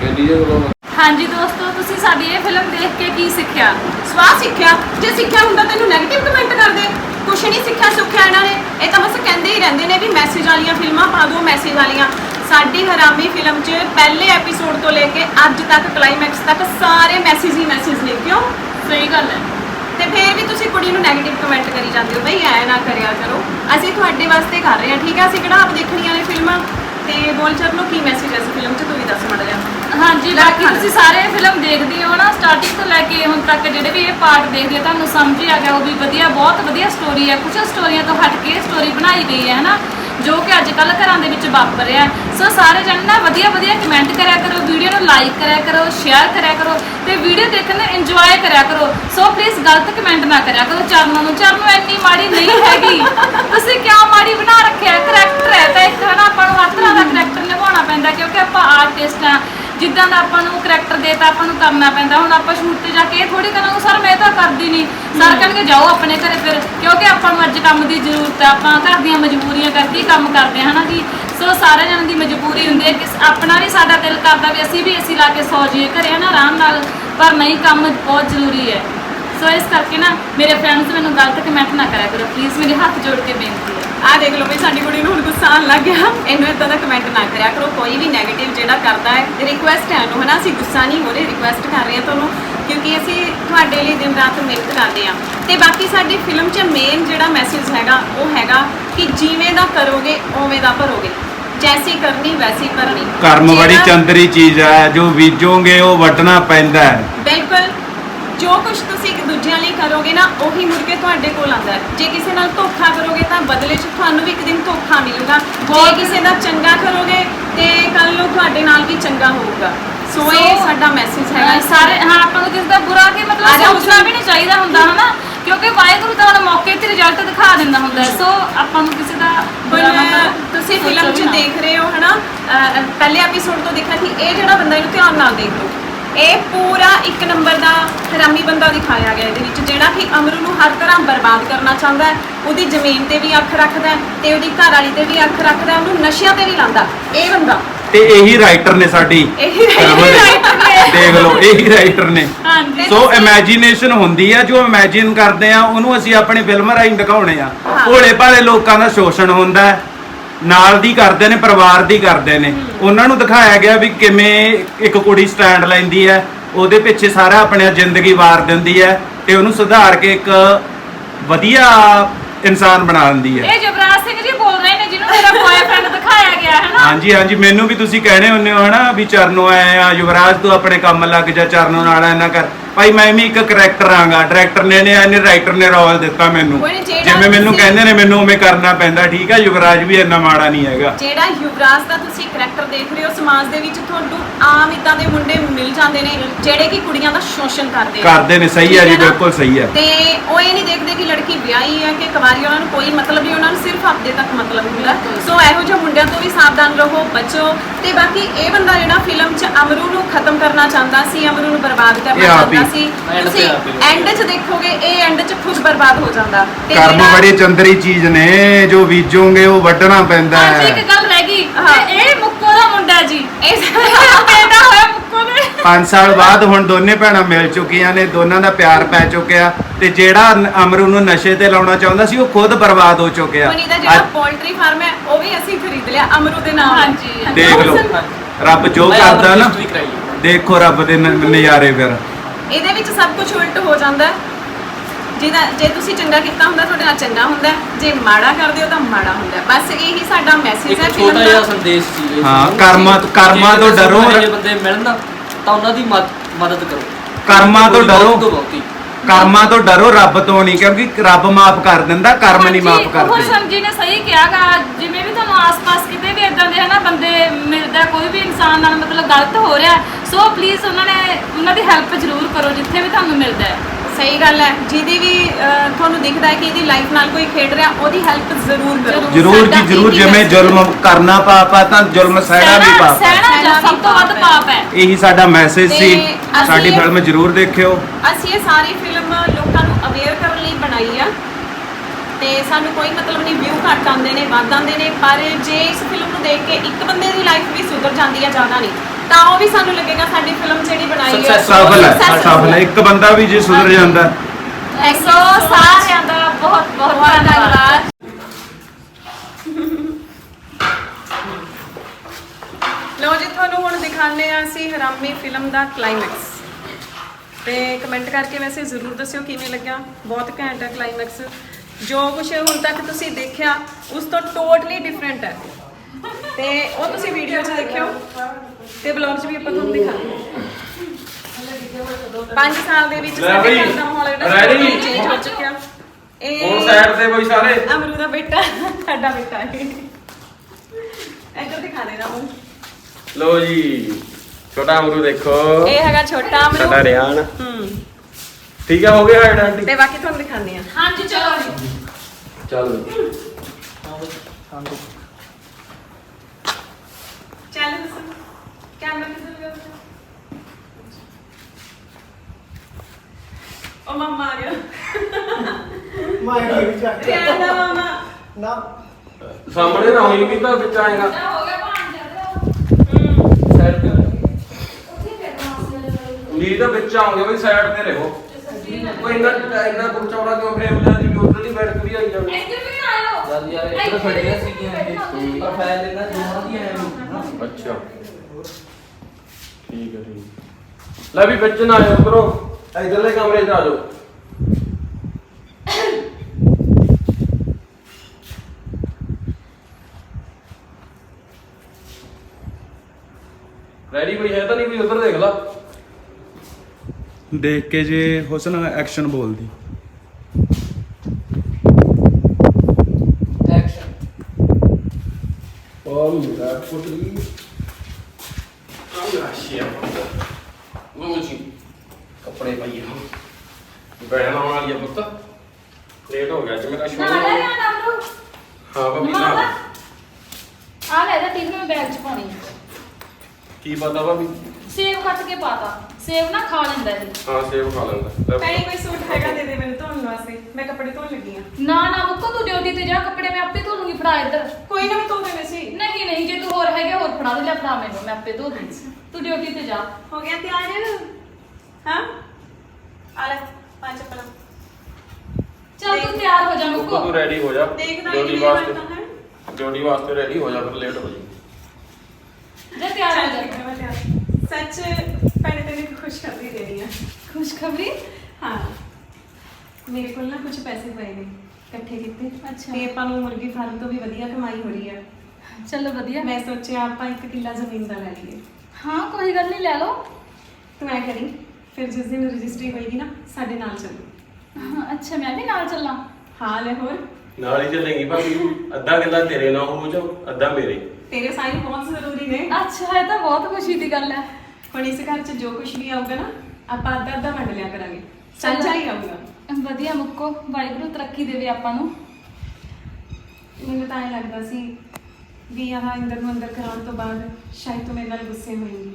ਕਹਿੰਦੀ ਜੇ ਕੋਲ ਹਾਂਜੀ ਦੋਸਤੋ ਤੁਸੀਂ ਸਾਡੀ ਇਹ ਫਿਲਮ ਦੇਖ ਕੇ ਕੀ ਸਿੱਖਿਆ? ਸਵਾਹ ਸਿੱਖਿਆ? ਜੇ ਸਿੱਖਿਆ ਹੁੰਦਾ ਤੈਨੂੰ 네ਗੇਟਿਵ ਕਮੈਂਟ ਕਰਦੇ ਕੁਛ ਨਹੀਂ ਸਿੱਖਿਆ ਸੁੱਖਿਆ ਇਹਨਾਂ ਨੇ। ਇਹ ਤਾਂ ਬਸ ਕਹਿੰਦੇ ਹੀ ਰਹਿੰਦੇ ਨੇ ਵੀ ਮੈਸੇਜ ਵਾਲੀਆਂ ਫਿਲਮਾਂ ਪਾ ਦਿਓ ਮੈਸੇਜ ਵਾਲੀਆਂ। ਸਾਡੀ ਹਰਾਮੀ ਫਿਲਮ 'ਚ ਪਹਿਲੇ ਐਪੀਸੋਡ ਤੋਂ ਲੈ ਕੇ ਅੱਜ ਤੱਕ ਕਲਾਈਮੈਕਸ ਤੱਕ ਸਾਰੇ ਮੈਸੇਜ ਹੀ ਮੈਸੇਜ ਨੇ ਕਿਉਂ? ਸਹੀ ਗੱਲ ਹੈ। ਤੇ ਫੇਰ ਵੀ ਤੁਸੀਂ ਕੁੜੀ ਨੂੰ 네ਗੇਟਿਵ ਕਮੈਂਟ ਕਰੀ ਜਾਂਦੇ ਹੋ ਬਈ ਐ ਨਾ ਕਰਿਆ ਕਰੋ। ਅਸੀਂ ਤੁਹਾਡੇ ਵਾਸਤੇ ਕਰ ਰਹੇ ਹਾਂ ਠੀਕ ਹੈ? ਅਸੀਂ ਕਿਹੜਾ ਆਪ ਦੇਖਣੀਆਂ ਨੇ ਫਿਲਮਾਂ ਤੇ ਬੋਲ ਚੱਲ ਨੂੰ ਕੀ ਮੈਸੇਜ ਹੈ ਇਸ ਫਿਲਮ 'ਚ? ਤੂੰ ਵੀ ਦੱਸ ਮੜ ਜਾ ਹਾਂਜੀ, ਬਾਕੀ ਤੁਸੀਂ ਸਾਰੇ ਫਿਲਮ ਦੇਖਦੇ ਹੋ ਨਾ ਸਟਾਰਟਿੰਗ ਤੋਂ ਲੈ ਕੇ ਹੁਣ ਤੱਕ ਜਿਹੜੇ ਵੀ ਇਹ ਪਾਰਟ ਦੇਖਦੇ ਹੋ ਤੁਹਾਨੂੰ ਸਮਝ ਹੀ ਆ ਗਿਆ, ਉਹ ਵੀ ਵਧੀਆ, ਬਹੁਤ ਵਧੀਆ ਸਟੋਰੀ ਹੈ ਕੁਝ ਸਟੋਰੀਆਂ ਤੋਂ ਹਟ ਕੇ ਸਟੋਰੀ ਬਣਾਈ ਗਈ ਹੈ ਹਨਾ ਜੋ ਕਿ ਅੱਜ ਕੱਲ ਘਰਾਂ ਦੇ ਵਿੱਚ ਵਾਪਰ ਰਿਹਾ ਸੋ ਸਾਰੇ ਜਣੇ ਨਾ ਵਧੀਆ ਵਧੀਆ ਕਮੈਂਟ ਕਰਿਆ ਕਰੋ ਵੀਡੀਓ ਨੂੰ ਲਾਈਕ ਕਰਿਆ ਕਰੋ ਸ਼ੇਅਰ ਕਰਿਆ ਕਰੋ ਤੇ ਵੀਡੀਓ ਦੇਖਣ ਨੂੰ ਇੰਜੋਏ ਕਰਿਆ ਕਰੋ। ਸੋ ਪਲੀਜ਼ ਗਲਤ ਕਮੈਂਟ ਨਾ ਕਰਿਆ ਕਰੋ, ਚਰਨੋਂ ਨੂੰ। ਚਰਨੋਂ ਇੰਨੀ ਮਾੜੀ ਨਹੀਂ ਹੈਗੀ। ਤੁਸੀਂ ਕਿਉਂ ਮਾੜੀ ਬਣਾ ਰੱਖਿਆ ਕਰੈਕਟਰ ਹੈ ਤਾਂ ਇੱਕ, ਹਨਾ, ਆਪਾਂ ਨੂੰ ਹਰ ਤਰ੍ਹਾਂ ਦਾ ਕਰੈਕਟਰ ਨਿਭਾਉਣਾ ਪੈਂਦਾ, ਕਿਉਂਕਿ ਆਪਾਂ ਆਰਟਿਸਟ ਆ ਜਿੱਦਾਂ ਦਾ ਆਪਾਂ ਨੂੰ ਕਰੈਕਟਰ ਦੇਤਾ ਆਪਾਂ ਨੂੰ ਕਰਨਾ ਪੈਂਦਾ ਹੁਣ ਆਪਾਂ ਸ਼ੂਟ ਤੇ ਜਾ ਕੇ ਇਹ ਥੋੜੀ ਕਰਾਂਗੇ ਸਰ ਮੈਂ ਤਾਂ ਕਰਦੀ ਨਹੀਂ। ਸਰ ਕਹਿਣਗੇ ਜਾਓ ਆਪਣੇ ਘਰੇ ਫਿਰ। ਕਿਉਂਕਿ ਆਪਾਂ ਨੂੰ ਅੱਜ ਕੰਮ ਦੀ ਜ਼ਰੂਰਤ ਹੈ ਆਪਾਂ ਘਰ ਦੀਆਂ ਮਜਬੂਰੀਆਂ ਕਰਕੇ ਹੀ ਕੰਮ ਕਰਦੇ ਹਾਂ ਹਨਾ ਜੀ? ਸੋ ਸਾਰੇ ਜਣਾਂ ਦੀ ਮਜਬੂਰੀ ਹੁੰਦੀ ਹੈ ਕਿ ਆਪਣਾ ਵੀ ਸਾਡਾ ਦਿਲ ਕਰਦਾ ਵੀ ਅਸੀਂ ਵੀ ਏਸੀ ਲਾ ਕੇ ਸੌ ਜਾਈਏ ਘਰੇ ਹਨਾ ਆਰਾਮ ਨਾਲ। ਪਰ ਨਹੀਂ ਕੰਮ ਬਹੁਤ ਜ਼ਰੂਰੀ ਹੈ। ਸੋ ਇਸ ਕਰਕੇ ਨਾ ਮੇਰੇ ਫਰੈਂਡਸ ਮੈਨੂੰ ਗਲਤ ਕਮੈਂਟ ਨਾ ਕਰਿਆ ਕਰੋ। ਪਲੀਜ਼ ਮੇਰੇ ਹੱਥ ਜੋੜ ਕੇ ਬੇਨਤੀ ਹੈ। ਆ ਦੇਖ ਲਓ ਵੀ ਸਾਡੀ ਕੁੜੀ ਨੂੰ ਹੁਣ ਗੁੱਸਾ ਆਉਣ ਲੱਗ ਗਿਆ। ਇਹਨੂੰ ਇਦਾਂ ਦਾ ਕਮੈਂਟ ਨਾ ਕਰਿਆ ਕਰੋ। ਕੋਈ ਵੀ 네ਗੇਟਿਵ ਜਿਹੜਾ ਕਰਦਾ ਹੈ ਰਿਕੁਐਸਟ ਹੈ ਉਹਨੂੰ ਹਨਾ? ਅਸੀਂ ਗੁੱਸਾ ਨਹੀਂ ਹੋ ਰਹੇ ਰਿਕੁਐਸਟ ਕਰ ਰਹੇ ਹਾਂ ਤੁਹਾਨੂੰ ਕਿਉਂਕਿ ਅਸੀਂ ਤੁਹਾਡੇ ਲਈ ਦਿਨ ਰਾਤ ਮਿਹਨਤ ਕਰਦੇ ਹਾਂ। ਤੇ ਬਾਕੀ ਸਾਡੀ ਫਿਲਮ 'ਚ ਮੇਨ ਜਿਹੜਾ ਮੈਸੇਜ ਹੈਗਾ ਉਹ ਹੈਗਾ ਕਿ ਜਿਵੇਂ ਦਾ ਕਰੋਗੇ ਉਵੇਂ ਦਾ ਭਰੋਗੇ। ਜੈਸੀ ਕਰਨੀ ਵੈਸੀ ਭਰਨੀ। ਕਰਮ ਜਿਹੜਾ- ਚੰਦਰੀ ਚੀਜ਼ ਹੈ ਜੋ ਬੀਜੋਗੇ ਉਹ ਵੱਢਣਾ ਪੈਂਦਾ ਹੈ। ਬਿਲਕੁਲ। ਜੋ ਕੁਝ ਤੁਸੀਂ ਇੱਕ ਦੂਜਿਆਂ ਲਈ ਕਰੋਗੇ ਨਾ ਉਹੀ ਮੁੜ ਕੇ ਤੁਹਾਡੇ ਕੋਲ ਆਉਂਦਾ ਹੈ। ਜੇ ਕਿਸੇ ਨਾਲ ਧੋਖਾ ਕਰੋਗੇ ਤਾਂ ਬਦਲੇ 'ਚ ਤੁਹਾਨੂੰ ਵੀ ਇੱਕ ਦਿਨ ਧੋਖਾ ਮਿਲੂਗਾ। ਜੇ ਕਿਸੇ ਦਾ ਚੰਗਾ ਕਰੋਗੇ ਤੇ ਕੱਲ ਨੂੰ ਤੁਹਾਡੇ ਨਾਲ ਵੀ ਚੰਗਾ ਹੋਊਗਾ। ਸੋ ਇਹ ਸਾਡਾ ਮੈਸੇਜ ਹੈਗਾ। ਹਾਂ, ਸਾਰੇ ਹਾਂ ਆਪਾਂ ਨੂੰ ਕਿਸੇ ਦਾ ਬੁਰਾ ਕਿ ਮਤਲਬ ਸੋਚਣਾ ਵੀ ਨਹੀਂ ਚਾਹੀਦਾ ਹੁੰਦਾ ਹਨਾ? ਕਿਉਂਕਿ ਵਾਹਿਗੁਰੂ ਤਾਂ ਹੁਣ ਮੌਕੇ ਤੇ ਰਿਜ਼ਲਟ ਦਿਖਾ ਦਿੰਦਾ ਹੁੰਦਾ। ਸੋ ਆਪਾਂ ਨੂੰ ਕਿਸੇ ਦਾ ਬੁਰਾ। ਤੁਸੀਂ ਫਿਲਮ 'ਚ। ਦੇਖ ਰਹੇ ਹੋ ਹਨਾ? ਪਹਿਲੇ ਐਪੀਸੋਡ ਤੋਂ ਦੇਖਿਆ ਕਿ ਇਹ ਜਿਹੜਾ ਬੰਦਾ ਇਹਨੂੰ ਧਿਆਨ ਨਾਲ ਦੇਖ ਲਓ। ਇਹ ਪੂਰਾ ਇੱਕ ਨੰਬਰ ਦਾ ਹਰਾਮੀ ਬੰਦਾ ਦਿਖਾਇਆ ਗਿਆ ਇਹਦੇ ਵਿੱਚ ਜਿਹੜਾ ਕਿ ਅਮਰੂ ਨੂੰ ਹਰ ਤਰ੍ਹਾਂ ਬਰਬਾਦ ਕਰਨਾ ਚਾਹੁੰਦਾ ਹੈ। ਉਹਦੀ ਜ਼ਮੀਨ ਤੇ ਵੀ ਅੱਖ ਰੱਖਦਾ ਹੈ ਤੇ ਉਹਦੀ ਘਰ ਵਾਲੀ ਤੇ ਵੀ ਅੱਖ ਰੱਖਦਾ ਹੈ ਉਹਨੂੰ ਨਸ਼ਿਆਂ ਤੇ ਵੀ ਲਾਂਦਾ ਇਹ ਬੰਦਾ। ਤੇ ਇਹੀ ਰਾਈਟਰ ਨੇ ਸਾਡੀ। ਇਹੀ ਨੇ। ਦੇਖ ਲਓ ਇਹੀ ਰਾਈਟਰ ਨੇ। ਹਾਂਜੀ। ਸੋ ਇਮੇਜਿਨੇਸ਼ਨ ਹੁੰਦੀ ਆ ਜੋ ਇਮੇਜਿਨ ਕਰਦੇ ਆ ਉਹਨੂੰ ਅਸੀਂ ਆਪਣੀ ਫਿਲਮ ਰਾਹੀਂ ਦਿਖਾਉਣੇ ਆ। ਹਾਂ। ਭੋਲੇ ਭਾਲੇ ਲੋਕਾਂ ਦਾ ਸ਼ੋਸ਼ਣ ਹੁੰਦਾ ਹੈ। ਨਾਲ ਦੀ ਕਰਦੇ ਨੇ, ਪਰਿਵਾਰ ਦੀ ਕਰਦੇ ਨੇ। ਉਹਨਾਂ ਨੂੰ ਦਿਖਾਇਆ ਗਿਆ ਵੀ ਕਿਵੇਂ ਇੱਕ ਕੁੜੀ ਸਟੈਂਡ ਲੈਂਦੀ ਹੈ, ਉਹਦੇ ਪਿੱਛੇ ਸਾਰਾ ਆਪਣੀ ਜ਼ਿੰਦਗੀ ਵਾਰ ਦਿੰਦੀ ਹੈ ਤੇ ਉਹਨੂੰ ਸੁਧਾਰ ਕੇ ਇੱਕ ਵਧੀਆ ਇਨਸਾਨ ਬਣਾ ਦਿੰਦੀ ਹੈ। ਇਹ ਜਵਰਾਜ ਸਿੰਘ ਜੀ ਬੋਲ ਰਹੇ ਜਿਹਨੂੰ ਮੇਰਾ ਬॉयਫ੍ਰੈਂਡ ਦਿਖਾਇਆ ਗਿਆ ਹੈ ਨਾ? ਹਾਂਜੀ ਹਾਂਜੀ ਮੈਨੂੰ ਵੀ ਤੁਸੀਂ ਕਹਿਣੇ ਹੁੰਦੇ ਹੋ ਹਨਾ ਵੀ ਚਰਨੋ ਆਏ ਆ ਯੁਵਰਾਜ ਤੂੰ ਆਪਣੇ ਕੰਮ ਲੱਗ ਜਾ ਚਰਨੋ ਨਾਲ ਐ ਨਾ ਕਰ। ਭਾਈ ਮੈਂ ਵੀ ਇੱਕ ਕਰੈਕਟਰ ਆਂਗਾ ਡਾਇਰੈਕਟਰ ਨੇ ਨੇ ਇਹਨੇ ਰਾਈਟਰ ਨੇ ਰੋਲ ਦਿੱਤਾ ਮੈਨੂੰ। ਕੋਈ ਨੀ, ਜਿਹੜਾ ਜਿਵੇਂ ਮੈਨੂੰ ਤੁਸੀਂ- ਕਹਿੰਦੇ ਨੇ ਮੈਨੂੰ ਉਵੇਂ ਕਰਨਾ ਪੈਂਦਾ ਠੀਕ ਹੈ ਯੁਵਰਾਜ ਵੀ ਇੰਨਾ ਮਾੜਾ ਨਹੀਂ ਹੈਗਾ। ਜਿਹੜਾ ਯੁਵਰਾਜ ਦਾ ਤੁਸੀਂ ਕਰੈਕਟਰ ਦੇਖ ਰਹੇ ਹੋ ਸਮਾਜ ਦੇ ਵਿੱਚ ਤੁਹਾਨੂੰ ਆਮ ਇਦਾਂ ਦੇ ਮੁੰਡੇ ਮਿਲ ਜਾਂਦੇ ਨੇ ਜਿਹੜੇ ਕਿ ਕੁੜੀਆਂ ਦਾ ਸ਼ੋਸ਼ਣ ਕਰਦੇ ਆ ਕਰਦੇ ਨੇ ਸਹੀ ਹੈ ਠੀਕ ਜੀ ਨਾ? ਬਿਲਕੁਲ ਸਹੀ ਹੈ ਤੇ ਉਹ ਇਹ ਨਹੀਂ ਦੇਖਦੇ ਕਿ ਲੜਕੀ ਵਿਆਹੀ ਹੈ ਕਿ ਕੁਵਾਰੀ ਉਹਨਾਂ ਨੂੰ ਕੋਈ ਮਤਲਬ ਨਹੀਂ ਉਹਨਾਂ ਨੂੰ ਸਿਰਫ ਆਪਦੇ ਤੱਕ ਮੁੰਡਿਆਂ ਤੋਂ ਵੀ ਸਾਵਧਾਨ ਰਹੋ ਬਚੋ ਤੇ ਬਾਕੀ ਇਹ ਬੰਦਾ ਜਿਹੜਾ ਫਿਲਮ 'ਚ ਅਮਰੂ ਨੂੰ ਖਤਮ ਕਰਨਾ ਚਾਹੁੰਦਾ ਸੀ ਅਮਰੂ ਨੂੰ ਬਰਬਾਦ ਕਰਨਾ ਇਹ ਆਪ ਹੀ। ਚਾਹੁੰਦਾ ਸੀ End ਤੇ ਤੁਸੀਂ ਆਪ ਹੀ। ਐਂਡ 'ਚ ਦੇਖੋਗੇ ਇਹ ਐਂਡ 'ਚ ਖੁਦ ਬਰਬਾਦ ਹੋ ਜਾਂਦਾ ਕਰਮ ਜਿਹੜਾ- ਬੜੀ ਚੰਦਰੀ ਚੀਜ਼ ਨੇ ਜੋ ਬੀਜੋਗੇ ਉਹ ਵੱਢਣਾ ਪੈਂਦਾ ਹਾਂਜੀ ਹੈ ਇੱਕ ਗੱਲ ਰਹਿ ਗਈ ਹਾਂ। ਤੇ ਇਹ ਮੁੱਕੋ ਦਾ ਮੁੰਡਾ ਜੀ ਇਹ ਬੇਟਾ ਹੋਇਆ 5 ਸਾਲ ਬਾਅਦ ਹੁਣ ਦੋਨੇ ਭੈਣਾਂ ਮਿਲ ਚੁੱਕੀਆਂ ਨੇ ਦੋਨਾਂ ਦਾ ਪਿਆਰ ਪੈ ਚੁੱਕਿਆ ਤੇ ਜਿਹੜਾ ਅਮਰੂ ਨੂੰ ਨਸ਼ੇ ਤੇ ਲਾਉਣਾ ਚਾਹੁੰਦਾ ਸੀ ਉਹ ਖੁਦ ਬਰਬਾਦ ਹੋ ਚੁੱਕਿਆ ਹੁਣੀ ਦਾ ਜਿਹੜਾ ਅੱਜ ਪੋਲਟਰੀ ਫਾਰਮ ਹੈ ਉਹ ਵੀ ਅਸੀਂ ਖਰੀਦ ਲਿਆ ਅਮਰੂ ਦੇ ਨਾਮ ਹਾਂਜੀ। ਦੇਖ ਲਓ ਰੱਬ ਜੋ ਕਰਦਾ ਨਾ। ਦੇਖੋ ਰੱਬ ਦੇ ਨ- ਨਜ਼ਾਰੇ ਫਿਰ ਇਹਦੇ ਵਿੱਚ ਸਭ ਕੁਝ ਉਲਟ ਹੋ ਜਾਂਦਾ ਹੈ। ਜਿਹਦਾ ਜੇ ਤੁਸੀਂ ਚੰਗਾ ਕੀਤਾ ਹੁੰਦਾ ਤੁਹਾਡੇ ਨਾਲ ਚੰਗਾ ਹੁੰਦਾ ਹੈ, ਜੇ ਮਾੜਾ ਕਰਦੇ ਹੋ ਤਾਂ ਮਾੜਾ ਹੁੰਦਾ ਹੈ। ਬਸ ਇਹੀ ਸਾਡਾ ਮੈਸੇਜ ਇੱਕ ਹੈ ਛੋਟਾ ਫਿਲਮ ਜਿਹਾ ਦਾ ਸੰਦੇਸ਼ ਸੀ ਇਹ ਹਾਂ, ਕਰਮਾਂ- ਕਰਮਾਂ ਜੇ ਤੋਂ ਕਿਸੇ ਡਰੋ। ਜਿਹੇ ਬੰਦੇ ਮਿਲਣ ਨਾ ਤਾਂ ਉਹਨਾਂ ਦੀ ਮਦ- ਮਦਦ ਕਰੋ। ਕਰਮਾਂ ਤੋਂ ਕੋਈ ਬਹੁਤ ਡਰੋ। ਤੋਂ ਬਹੁਤੀ ਕਰਮਾਂ ਤੋਂ ਡਰੋ ਰੱਬ ਤੋਂ ਨਹੀਂ ਕਿਉਂਕਿ ਰੱਬ ਮਾਫ ਕਰ ਦਿੰਦਾ ਕਰਮ ਨਹੀਂ ਮਾਫ ਉਹ ਕਰਦੇ। ਸਮਝੀ ਨੇ ਸਹੀ ਕਿਹਾਗਾ ਜਿਵੇਂ ਵੀ ਤੁਹਾਨੂੰ ਆਸ-ਪਾਸ ਕਿਤੇ ਵੀ ਇਦਾਂ ਦੇ ਹਨਾ ਬੰਦੇ ਮਿਲਦਾ ਕੋਈ ਵੀ ਇਨਸਾਨ ਨਾਲ ਮਤਲਬ ਗਲਤ ਹੋ ਰਿਹਾ ਸੋ ਪਲੀਜ਼ ਉਹਨਾਂ ਨੇ ਉਹਨਾਂ ਦੀ ਹੈਲਪ ਜ਼ਰੂਰ ਕਰੋ ਜਿੱਥੇ ਵੀ ਤੁਹਾਨੂੰ ਮਿਲਦਾ ਹੈ। ਸਹੀ ਗੱਲ ਹੈ। ਜਿਹਦੀ ਵੀ ਅਹ, ਤੁਹਾਨੂੰ ਦਿਖਦਾ ਹੈ ਕਿ ਇਹਦੀ ਲਾਈਫ ਨਾਲ ਕੋਈ ਖੇਡ ਰਿਹਾ ਉਹਦੀ ਹੈਲਪ ਜ਼ਰੂਰ ਕਰੋ। ਜਰੂਰ ਸਾਡਾ ਜੀ ਜਰੂਰ ਇਹੀ ਜਿਵੇਂ message ਜ਼ੁਲਮ ਕਰਨਾ ਪਾਪ ਆ ਤਾਂ ਜ਼ੁਲਮ ਸਹਿਣਾ ਵੀ ਪਾਪ ਹੈ ਸਹਿਣਾ ਜਾਂ ਸਭ ਤੋਂ ਵੱਧ ਪਾਪ ਹੈ ਇਹੀ ਸਾਡਾ ਮੈਸੇਜ ਤੇ ਸੀ ਅਸੀਂ ਸਾਡੀ ਫਿਲਮ ਜਰੂਰ ਦੇਖਿਓ। ਅਸੀਂ ਇਹ ਸਾਰੀ ਫਿਲਮ ਲੋਕਾਂ ਨੂੰ ਅਵੇਅਰ ਕਰਨ ਲਈ ਬਣਾਈ ਆ। ਤੇ ਸਾਨੂੰ ਕੋਈ ਮਤਲਬ ਨਹੀਂ ਵਿਊ ਘੱਟ ਆਉਂਦੇ ਨੇ ਵੱਧ ਆਉਂਦੇ ਨੇ ਪਰ ਜੇ ਇਸ ਫਿਲਮ ਨੂੰ ਦੇਖ ਕੇ ਇੱਕ ਬੰਦੇ ਦੀ ਲਾਈਫ ਵੀ ਸੁਧਰ ਜਾਂਦੀ ਹੈ ਜ਼ਿਆਦਾ ਨਹੀਂ ਤਾਂ ਉਹ ਵੀ ਸਾਨੂੰ ਲੱਗੇਗਾ ਸਾਡੀ ਫਿਲਮ ਜਿਹੜੀ ਬਣਾਈ ਹੈ ਸਫਲ ਹੈ ਸਫਲ ਹੈ। ਇੱਕ ਬੰਦਾ ਵੀ ਜੇ ਸੁਧਰ ਜਾਂਦਾ। ਹੈ, ਸੋ ਸਾਰਿਆਂ ਦਾ ਬਹੁਤ ਬਹੁਤ ਧੰਨਵਾਦ। ਧੰਨਵਾਦ ਲੋ ਜੀ ਤੁਹਾਨੂੰ ਹੁਣ ਦਿਖਾਣੇ ਆ ਅਸੀਂ ਹਰਾਮੀ ਫਿਲਮ ਦਾ ਕਲਾਈਮੈਕਸ ਤੇ ਕਮੈਂਟ ਕਰਕੇ ਵੈਸੇ ਜ਼ਰੂਰ ਦੱਸਿਓ ਕਿਵੇਂ ਲੱਗਿਆ। ਬਹੁਤ ਘੈਂਟ ਹੈ ਕਲਾਈਮੈਕਸ ਜੋ ਕੁਝ ਹੁਣ ਤੱਕ ਤੁਸੀਂ ਦੇਖਿਆ ਉਸ ਤੋਂ ਟੋਟਲੀ ਡਿਫਰੈਂਟ ਹੈ। ਤੇ ਉਹ ਤੁਸੀਂ ਵੀਡੀਓ 'ਚ ਦੇਖਿਓ। ਤੇ ਬਲੌਗ 'ਚ ਵੀ ਆਪਾਂ ਤੁਹਾਨੂੰ ਦਿਖਾਵਾਂਗੇ 5 ਸਾਲ ਦੇ ਵਿੱਚ ਸਾਡੇ ਘਰ ਦਾ ਮਾਹੌਲ ਜਿਹੜਾ? ਚੇਂਜ ਹੋ ਚੁੱਕਿਆ। ਇਹ ਹੁਣ ਸਾਈਡ ਤੇ ਬਈ ਸਾਰੇ? ਅਮਰੂ ਦਾ ਬੇਟਾ ਸਾਡਾ ਬੇਟਾ ਹੈ। ਇੱਧਰ ਦਿਖਾ ਦੇ ਰਾਮੂ ਲੋ ਜੀ ਛੋਟਾ ਅਮਰੂ ਦੇਖੋ। ਇਹ ਹੈਗਾ ਛੋਟਾ ਸਾਡਾ ਅਮਰੂ ਰਿਆਨ। ਹੂੰ। ਠੀਕ ਹੈ ਹੋ ਗਿਆ ਹਾਈਡ ਆਂਟੀ? ਤੇ ਬਾਕੀ ਤੁਹਾਨੂੰ ਦਿਖਾਉਂਦੇ ਆ ਹਾਂਜੀ ਚਲੋ ਜੀ। ਚੱਲ। ਚੱਲ ਦੱਸੋ ਕੈਮਰਾ ਕਿੱਧਰ ਗਿਆ? ਉਹ ਮੰਮਾ ਆ ਗਿਆ। ਰਿਆਨ ਦਾ ਮਾਮਾ। ਸਾਹਮਣੇ ਨਾ ਹੋਈ ਵੀ ਤਾਂ ਵਿੱਚ ਆਏਗਾ ਹੋ ਗਿਆ ਭਾਣ ਜਾ ਹੂੰ ਸਾਈਡ ਤੇ ਉੱਥੇ ਫੇਰਨਾ ਸੀ ਲੀ ਤਾਂ ਵਿੱਚ ਆਉਂਗੇ ਬਈ ਸਾਈਡ ਤੇ ਰਹੋ। ਕੋਈ ਇੰਨਾ ਇੰਨਾ ਕੁ ਚੌੜਾ ਕਿਉਂ ਫਰੇਮ ਲਿਆ ਜੀ ਉਧਰ ਦੀ ਬੈਠ ਵੀ ਆਈ ਜਾਵੇ ਇੱਧਰ ਵੀ ਨਾ ਆਇਓ ਜਦ ਯਾਰ ਇੱਧਰ ਫੜੀਆਂ ਸੀਗੀਆਂ ਇਹ ਪਰ ਫਾਇਲ ਇਹਨਾਂ ਦੋਵਾਂ ਦੀਆਂ ਐ ਨਹੀਂ ਅੱਛਾ। ਠੀਕ ਹੈ ਠੀਕ ਲੈ ਵੀ ਵਿੱਚ ਨਾ ਆਇਓ ਉਧਰੋਂ ਇਧਰਲੇ ਕਮਰੇ 'ਚ ਆ ਜਾਓ। ਰੈਡੀ ਕੋਈ ਹੈ ਤਾਂ ਨਹੀਂ ਕੋਈ? ਉਧਰ ਦੇਖ ਲਾ। ਦੇਖ ਕੇ ਜੇ ਹੁਸਨ ਐਕਸ਼ਨ ਬੋਲਦੀ ਐਕਸ਼ਨ ਉਹ ਮੇਰਾ ਪੁੱਤਰੀ ਆ ਸ਼ਿਆ ਉਹ ਜੀ ਕੱਪੜੇ ਪਾਈਏ ਹਾਂ ਬਹਿਣ ਆਉਣ ਵਾਲੀ ਆ ਪੁੱਤ ਲੇਟ ਹੋ ਗਿਆ ਅੱਜ ਮੇਰਾ ਨਾ ਲੈ ਸ਼ੋਅ ਨਾ ਨਮਰੂ ਹਾਂ ਭਾਬੀ ਮਾਤਾ ਨਾ ਆ ਲੈ ਇਹਦਾ ਟਿਫਨ ਮੈਂ ਬੈਗ ਚ ਪਾਉਣੀ ਹੈ ਕੀ ਪਤਾ ਭਾਬੀ ਸੇਬ ਕੱਟ ਕੇ ਪਾਤਾ ਸੇਬ ਨਾ ਖਾ ਲੈਂਦਾ ਜੀ ਹਾਂ ਸੇਬ ਖਾ ਲੈਂਦਾ ਲੈ ਭੈਣੇ ਕੋਈ ਸੂਟ ਹੈਗਾ ਦੇ ਦੇ ਮੈਨੂੰ ਧੋਣ ਵਾਸਤੇ ਮੈਂ ਕੱਪੜੇ ਧੋਣ ਲੱਗੀ ਆ ਨਾ ਨਾ ਮੁੱਕੋ ਤੂੰ ਡਿਊਟੀ ਤੇ ਜਾ ਕੱਪੜੇ ਮੈਂ ਆਪੇ ਧੋ ਲੂੰਗੀ ਫੜਾ ਇੱਧਰ। ਕੋਈ ਨਾ ਮੈਂ ਧੋ ਦੇਣੇ ਸੀ। ਨਹੀਂ ਨਹੀਂ ਜੇ ਤੂੰ ਹੋਰ ਹੈਗੇ ਹੋਰ ਫੜਾ ਦੇ ਲੈ ਫੜਾ ਮੈਨੂੰ ਮੈਂ ਆਪੇ ਧੋ ਦੂੰਗੀ ਤੂੰ ਡਿਊਟੀ ਤੇ ਜਾ। ਹੋ ਗਿਆ ਤਿਆਰ? ਹਾਂ? ਆ ਲੈ ਪੰਜ ਚੱਪਲਾਂ। ਚੱਲ ਤੂੰ ਤਿਆਰ ਹੋ ਜਾ ਮੁੱਕੋ। ਤੂੰ ਰੈਡੀ ਹੋ ਜਾ। ਦੇਖਦਾ ਡਿਊਟੀ ਹੀ ਵਾਸਤੇ। ਨਹੀਂ ਹੈ। ਡਿਊਟੀ ਵਾਸਤੇ ਰੈਡੀ ਹੋ ਜਾ ਫਿਰ ਲੇਟ ਹੋ ਜੀ ਜਾ ਤਿਆਰ ਹੋ ਜਾ। ਹੈ। ਸੱਚ ਭੈਣੇ ਤੈਨੂੰ ਇੱਕ ਖੁਸ਼ਖਬਰੀ ਦੇਣੀ ਆ। ਖੁਸ਼ਖਬਰੀ? ਹਾਂ। ਮੇਰੇ ਕੋਲ ਨਾ ਕੁਝ ਪੈਸੇ ਪਏ ਨੇ। ਇਕੱਠੇ ਕੀਤੇ। ਅੱਛਾ। ਤੇ ਆਪਾਂ ਨੂੰ ਮੁਰਗੀ ਫਾਰਮ ਤੋਂ ਵੀ ਵਧੀਆ ਕਮਾਈ ਹੋ ਰਹੀ ਹੈ ਚਲੋ ਵਧੀਆ। ਮੈਂ ਸੋਚਿਆ ਆਪਾਂ ਇੱਕ ਕਿੱਲਾ ਜ਼ਮੀਨ ਦਾ ਲੈ ਲਈਏ। ਹਾਂ ਕੋਈ ਗੱਲ ਨਹੀਂ ਲੈ ਲਓ। ਤੂੰ ਐ ਕਰੀ ਫਿਰ ਜਿਸ ਦਿਨ ਰਜਿਸਟਰੀ ਹੋਏਗੀ ਨਾ ਸਾਡੇ ਨਾਲ ਚੱਲੋ। ਹਾਂ, ਅੱਛਾ ਮੈਂ ਵੀ ਨਾਲ ਚੱਲਾਂ। ਹਾਂ ਲੈ ਹੋਰ। ਨਾਲ ਹੀ ਚੱਲੇਗੀ ਭਾਬੀ। ਅੱਧਾ ਕਿੱਲਾ ਤੇਰੇ ਨਾਲ ਹੋ ਜਾ ਅੱਧਾ ਮੇਰੇ? ਤੇਰੇ ਸਾਈਨ ਬਹੁਤ ਜ਼ਰੂਰੀ ਨੇ। ਅੱਛਾ ਇਹ ਤਾਂ ਬਹੁਤ ਖੁਸ਼ੀ ਦੀ ਗੱਲ ਹੈ। ਹੁਣ ਇਸ ਘਰ 'ਚ ਜੋ ਕੁਝ ਵੀ ਆਊਗਾ ਨਾ ਆਪਾਂ ਅੱਧਾ ਅੱਧਾ ਵੰਡ ਲਿਆ ਕਰਾਂਗੇ। ਸਾਂਝਾ ਹੀ ਆਊਗਾ। ਵਧੀਆ ਮੁੱਕੋ ਵਾਹਿਗੁਰੂ ਤਰੱਕੀ ਦੇਵੇ ਆਪਾਂ ਨੂੰ। ਮੈਨੂੰ ਤਾਂ ਐਂ ਲੱਗਦਾ ਸੀ ਵੀ ਆਹ ਇੰਦਰ ਨੂੰ ਅੰਦਰ ਕਰਾਉਣ ਤੋਂ ਬਾਅਦ ਸ਼ਾਇਦ ਤੂੰ ਮੇਰੇ ਨਾਲ ਗੁੱਸੇ ਹੋਏਂਗੀ।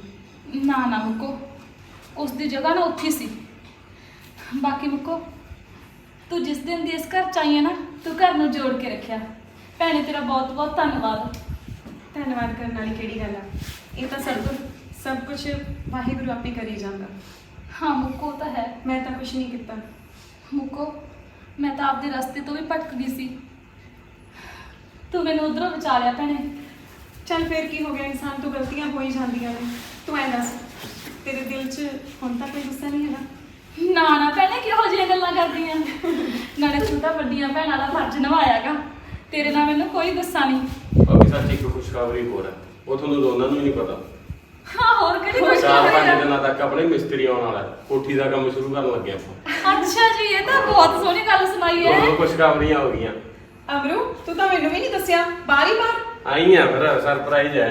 ਨਾ ਨਾ ਮੁੱਕੋ। ਉਸ ਦੀ ਜਗ੍ਹਾ ਨਾ ਉੱਥੇ ਸੀ। ਬਾਕੀ ਮੁੱਕੋ ਤੂੰ ਜਿਸ ਦਿਨ ਦੀ ਇਸ ਘਰ ਚ ਆਈ ਹੈ ਨਾ ਤੂੰ ਘਰ ਨੂੰ ਜੋੜ ਕੇ ਰੱਖਿਆ। ਭੈਣੇ ਤੇਰਾ ਬਹੁਤ ਬਹੁਤ ਧੰਨਵਾਦ। ਧੰਨਵਾਦ ਕਰਨ ਵਾਲੀ ਕਿਹੜੀ ਗੱਲ ਆ? ਇਹ ਤਾਂ ਸਭ ਕੁਝ ਸਭ ਕੁਝ ਵਾਹਿਗੁਰੂ ਆਪੇ ਕਰੀ ਜਾਂਦਾ। ਹਾਂ ਮੁੱਕੋ ਤਾਂ ਹੈ। ਮੈਂ ਤਾਂ ਕੁਝ ਨਹੀਂ ਕੀਤਾ। ਮੁੱਕੋ ਮੈਂ ਤਾਂ ਆਪਦੇ ਰਸਤੇ ਤੋਂ ਵੀ ਭਟਕ ਗਈ ਸੀ। ਤੂੰ ਮੈਨੂੰ ਉਧਰੋਂ ਬਚਾ ਲਿਆ ਭੈਣੇ। ਚੱਲ ਫੇਰ ਕੀ ਹੋ ਗਿਆ? ਇਨਸਾਨ ਤੋਂ ਗਲਤੀਆਂ ਹੋ ਹੀ ਜਾਂਦੀਆਂ ਨੇ। ਤੂੰ ਐਂ ਦੱਸ ਤੇਰੇ ਦਿਲ 'ਚ ਹੁਣ ਤੱਕ ਕੋਈ ਗੁੱਸਾ ਨਹੀਂ ਹੈਗਾ? ਨਾ ਨਾ ਭੈਣੇ ਕਿਹੋ ਜਿਹੀਆਂ ਗੱਲਾਂ ਕਰਦੀਆਂ? ਨਾਲੇ ਛੋਟਾ ਵੱਡੀਆਂ ਭੈਣਾਂ ਦਾ ਫਰਜ਼ ਨਿਭਾਇਆਗਾ। ਤੇਰੇ ਨਾਲ ਮੈਨੂੰ ਕੋਈ ਗੁੱਸਾ ਨਹੀਂ। ਭਾਬੀ ਸੱਚ ਇੱਕ ਖੁਸ਼ਖਬਰੀ ਹੋਰ ਹੈ। ਉਹ ਤੁਹਾਨੂੰ ਦੋਨਾਂ ਨੂੰ ਹੀ ਨਹੀਂ ਪਤਾ। ਹਾਂ ਹੋਰ ਕਿਹੜੀ ਚਾਰ ਖੁਸ਼ਖਬਰੀ ਪੰਜ ਹੈ ਦਿਨਾਂ ਤੱਕ ਆਪਣੇ ਮਿਸਤਰੀ ਆਉਣ ਵਾਲਾ ਹੈ। ਕੋਠੀ ਦਾ ਕੰਮ ਸ਼ੁਰੂ ਕਰਨ ਲੱਗੇ ਆਪਾਂ। ਅੱਛਾ ਜੀ ਇਹ ਤਾਂ ਬਹੁਤ ਸੋਹਣੀ ਗੱਲ ਸੁਣਾਈ ਹੈ। ਦੋ ਖੁਸ਼ਖਬਰੀਆਂ ਹੋ ਗਈਆਂ ਅਮਰੂ ਤੂੰ ਤਾਂ ਮੈਨੂੰ ਵੀ ਨਹੀਂ ਦੱਸਿਆ। ਬਾਰੀ ਬਾਰ ਆਈ ਆ ਫਿਰ ਸਰਪ੍ਰਾਈਜ਼ ਹੈ।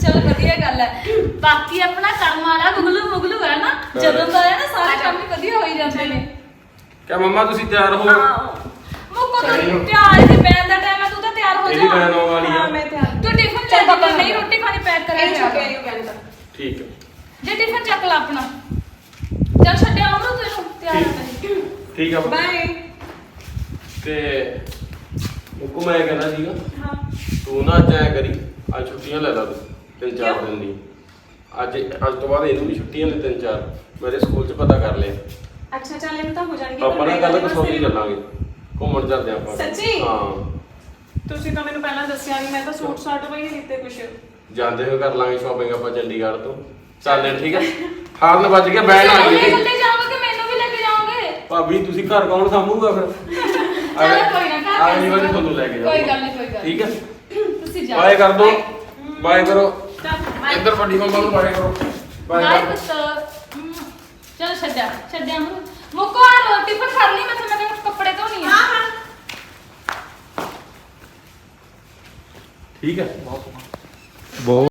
ਚਲੋ ਵਧੀਆ ਗੱਲ ਹੈ। ਬਾਕੀ ਆਪਣਾ ਕਰਮ ਵਾਲਾ ਗੁਗਲੂ ਮੁਗਲੂ ਹੈ ਨਾ ਜਦੋਂ ਦਾ ਹੈ ਨਾ ਸਾਰੇ ਕੰਮ ਹੀ ਵਧੀਆ ਹੋਈ ਜਾਂਦੇ ਨੇ। ਕਿਆ ਮੰਮਾ ਤੁਸੀਂ ਤਿਆਰ ਹੋ? ਮੁੱਕੋ ਤਾਂ ਤਿਆਰ ਹੀ ਬੈਨ ਦਾ ਟਾਈਮ ਤੂੰ ਤਾਂ ਤਿਆਰ ਹੋ ਜਾ ਵਾਲੀ ਹਾਂ ਮੈਂ ਤਿਆਰ ਤੂੰ ਟਿਫਨ ਚੱਕ ਲੈ। ਨਹੀਂ ਰੋਟੀ ਖਾਣੀ ਪੈਕ ਕਰਿਆ ਇਹ ਕਹਿੰਦਾ ਠੀਕ ਹੈ। ਜੇ ਟਿਫਨ ਚੱਕ ਲੈ ਆਪਣਾ। ਚੱਲ ਛੱਡਿਆ ਅਮਰੂ ਤੈਨੂੰ ਤਿਆਰ ਕਰ ਠੀਕ। ਆ ਬਾਬਾ। ਬਾਏ ਤੇ ਮੁੱਕੂ ਮੈਂ ਕਹਿੰਦਾ ਸੀਗਾ ਹਾਂ। ਤੂੰ ਨਾ ਚਾਹ ਕਰੀ ਅੱਜ ਛੁੱਟੀਆਂ ਲੈ ਲਾ ਤੂੰ ਤਿੰਨ ਚਾਰ? ਦਿਨ ਦੀ ਅੱਜ ਅੱਜ ਤੋਂ ਬਾਅਦ ਇਹਨੂੰ ਵੀ ਛੁੱਟੀਆਂ ਨੇ ਤਿੰਨ ਚਾਰ। ਮੇਰੇ ਸਕੂਲ 'ਚ ਪਤਾ ਕਰ ਲਿਆ। ਅੱਛਾ ਚੱਲ ਇਹ ਤਾਂ ਹੋ ਜਾਣਗੇ ਆਪਾਂ ਨਾਲ ਪਰ ਕੱਲ ਮੈਂ ਕਸੌਲੀ ਚੱਲਾਂਗੇ। ਘੁੰਮਣ ਚੱਲਦੇ ਆਪਾਂ। ਸੱਚੀ? ਹਾਂ। ਤੁਸੀਂ ਤਾਂ ਮੈਨੂੰ ਪਹਿਲਾਂ ਦੱਸਿਆ ਨਹੀਂ ਮੈਂ ਤਾਂ ਸੂਟ ਸਾਟ ਵੀ ਨਹੀਂ ਦਿੱਤੇ ਕੁਛ। ਜਾਂਦੇ ਹੋਏ ਕਰ ਲਾਂਗੇ ਸ਼ਾਪਿੰਗ ਆਪਾਂ ਚੰਡੀਗੜ੍ਹ ਤੋਂ। ਚੱਲਦੇ ਠੀਕ ਹੈ? ਹਾਰਨ ਵੱਜ ਗਿਆ ਬੈਣ ਆ ਗਈ ਕਿੱਥੇ ਜਾਓਗੇ ਮੈਨੂੰ ਵੀ ਲੈ ਕੇ ਜਾਓਗੇ? ਭਾਬੀ ਤੁਸੀਂ ਘਰ ਕੌਣ ਸਾਂਭੂਗਾ ਫਿਰ? ਚਲੋ ਕੋਈ ਨਾ ਘਰ ਅਗਲੀ ਵਾਰੀ ਤੁਹਾਨੂੰ ਲੈ ਕੇ ਜਾਊਂਗਾ। ਕੋਈ ਗੱਲ ਨਹੀਂ ਕੋਈ ਗੱਲ ਠੀਕ ਹੈ? ਤੁਸੀਂ ਜਾਓ। ਬਾਏ ਕਰ ਦੋ। ਬਾਏ ਕਰੋ। ਚੱਲ ਇੱਧਰ ਵੱਡੀ ਮੰਮਾ ਨੂੰ ਬਾਏ ਕਰੋ। ਬਾਏ ਕਰ। ਚਲ ਛੱਡਿਆ ਛੱਡਿਆ। ਮੁੱਕੋ ਆ ਰੋਟੀ ਲਈ ਮੈਂ ਤੇ ਮੈਂ ਕੱਪੜੇ ਧੋਣੀ ਆ। ਹਾਂ ਹਾਂ ਠੀਕ ਹੈ ਬਹੁਤ ਸੋਹਣਾ ਬਹੁਤ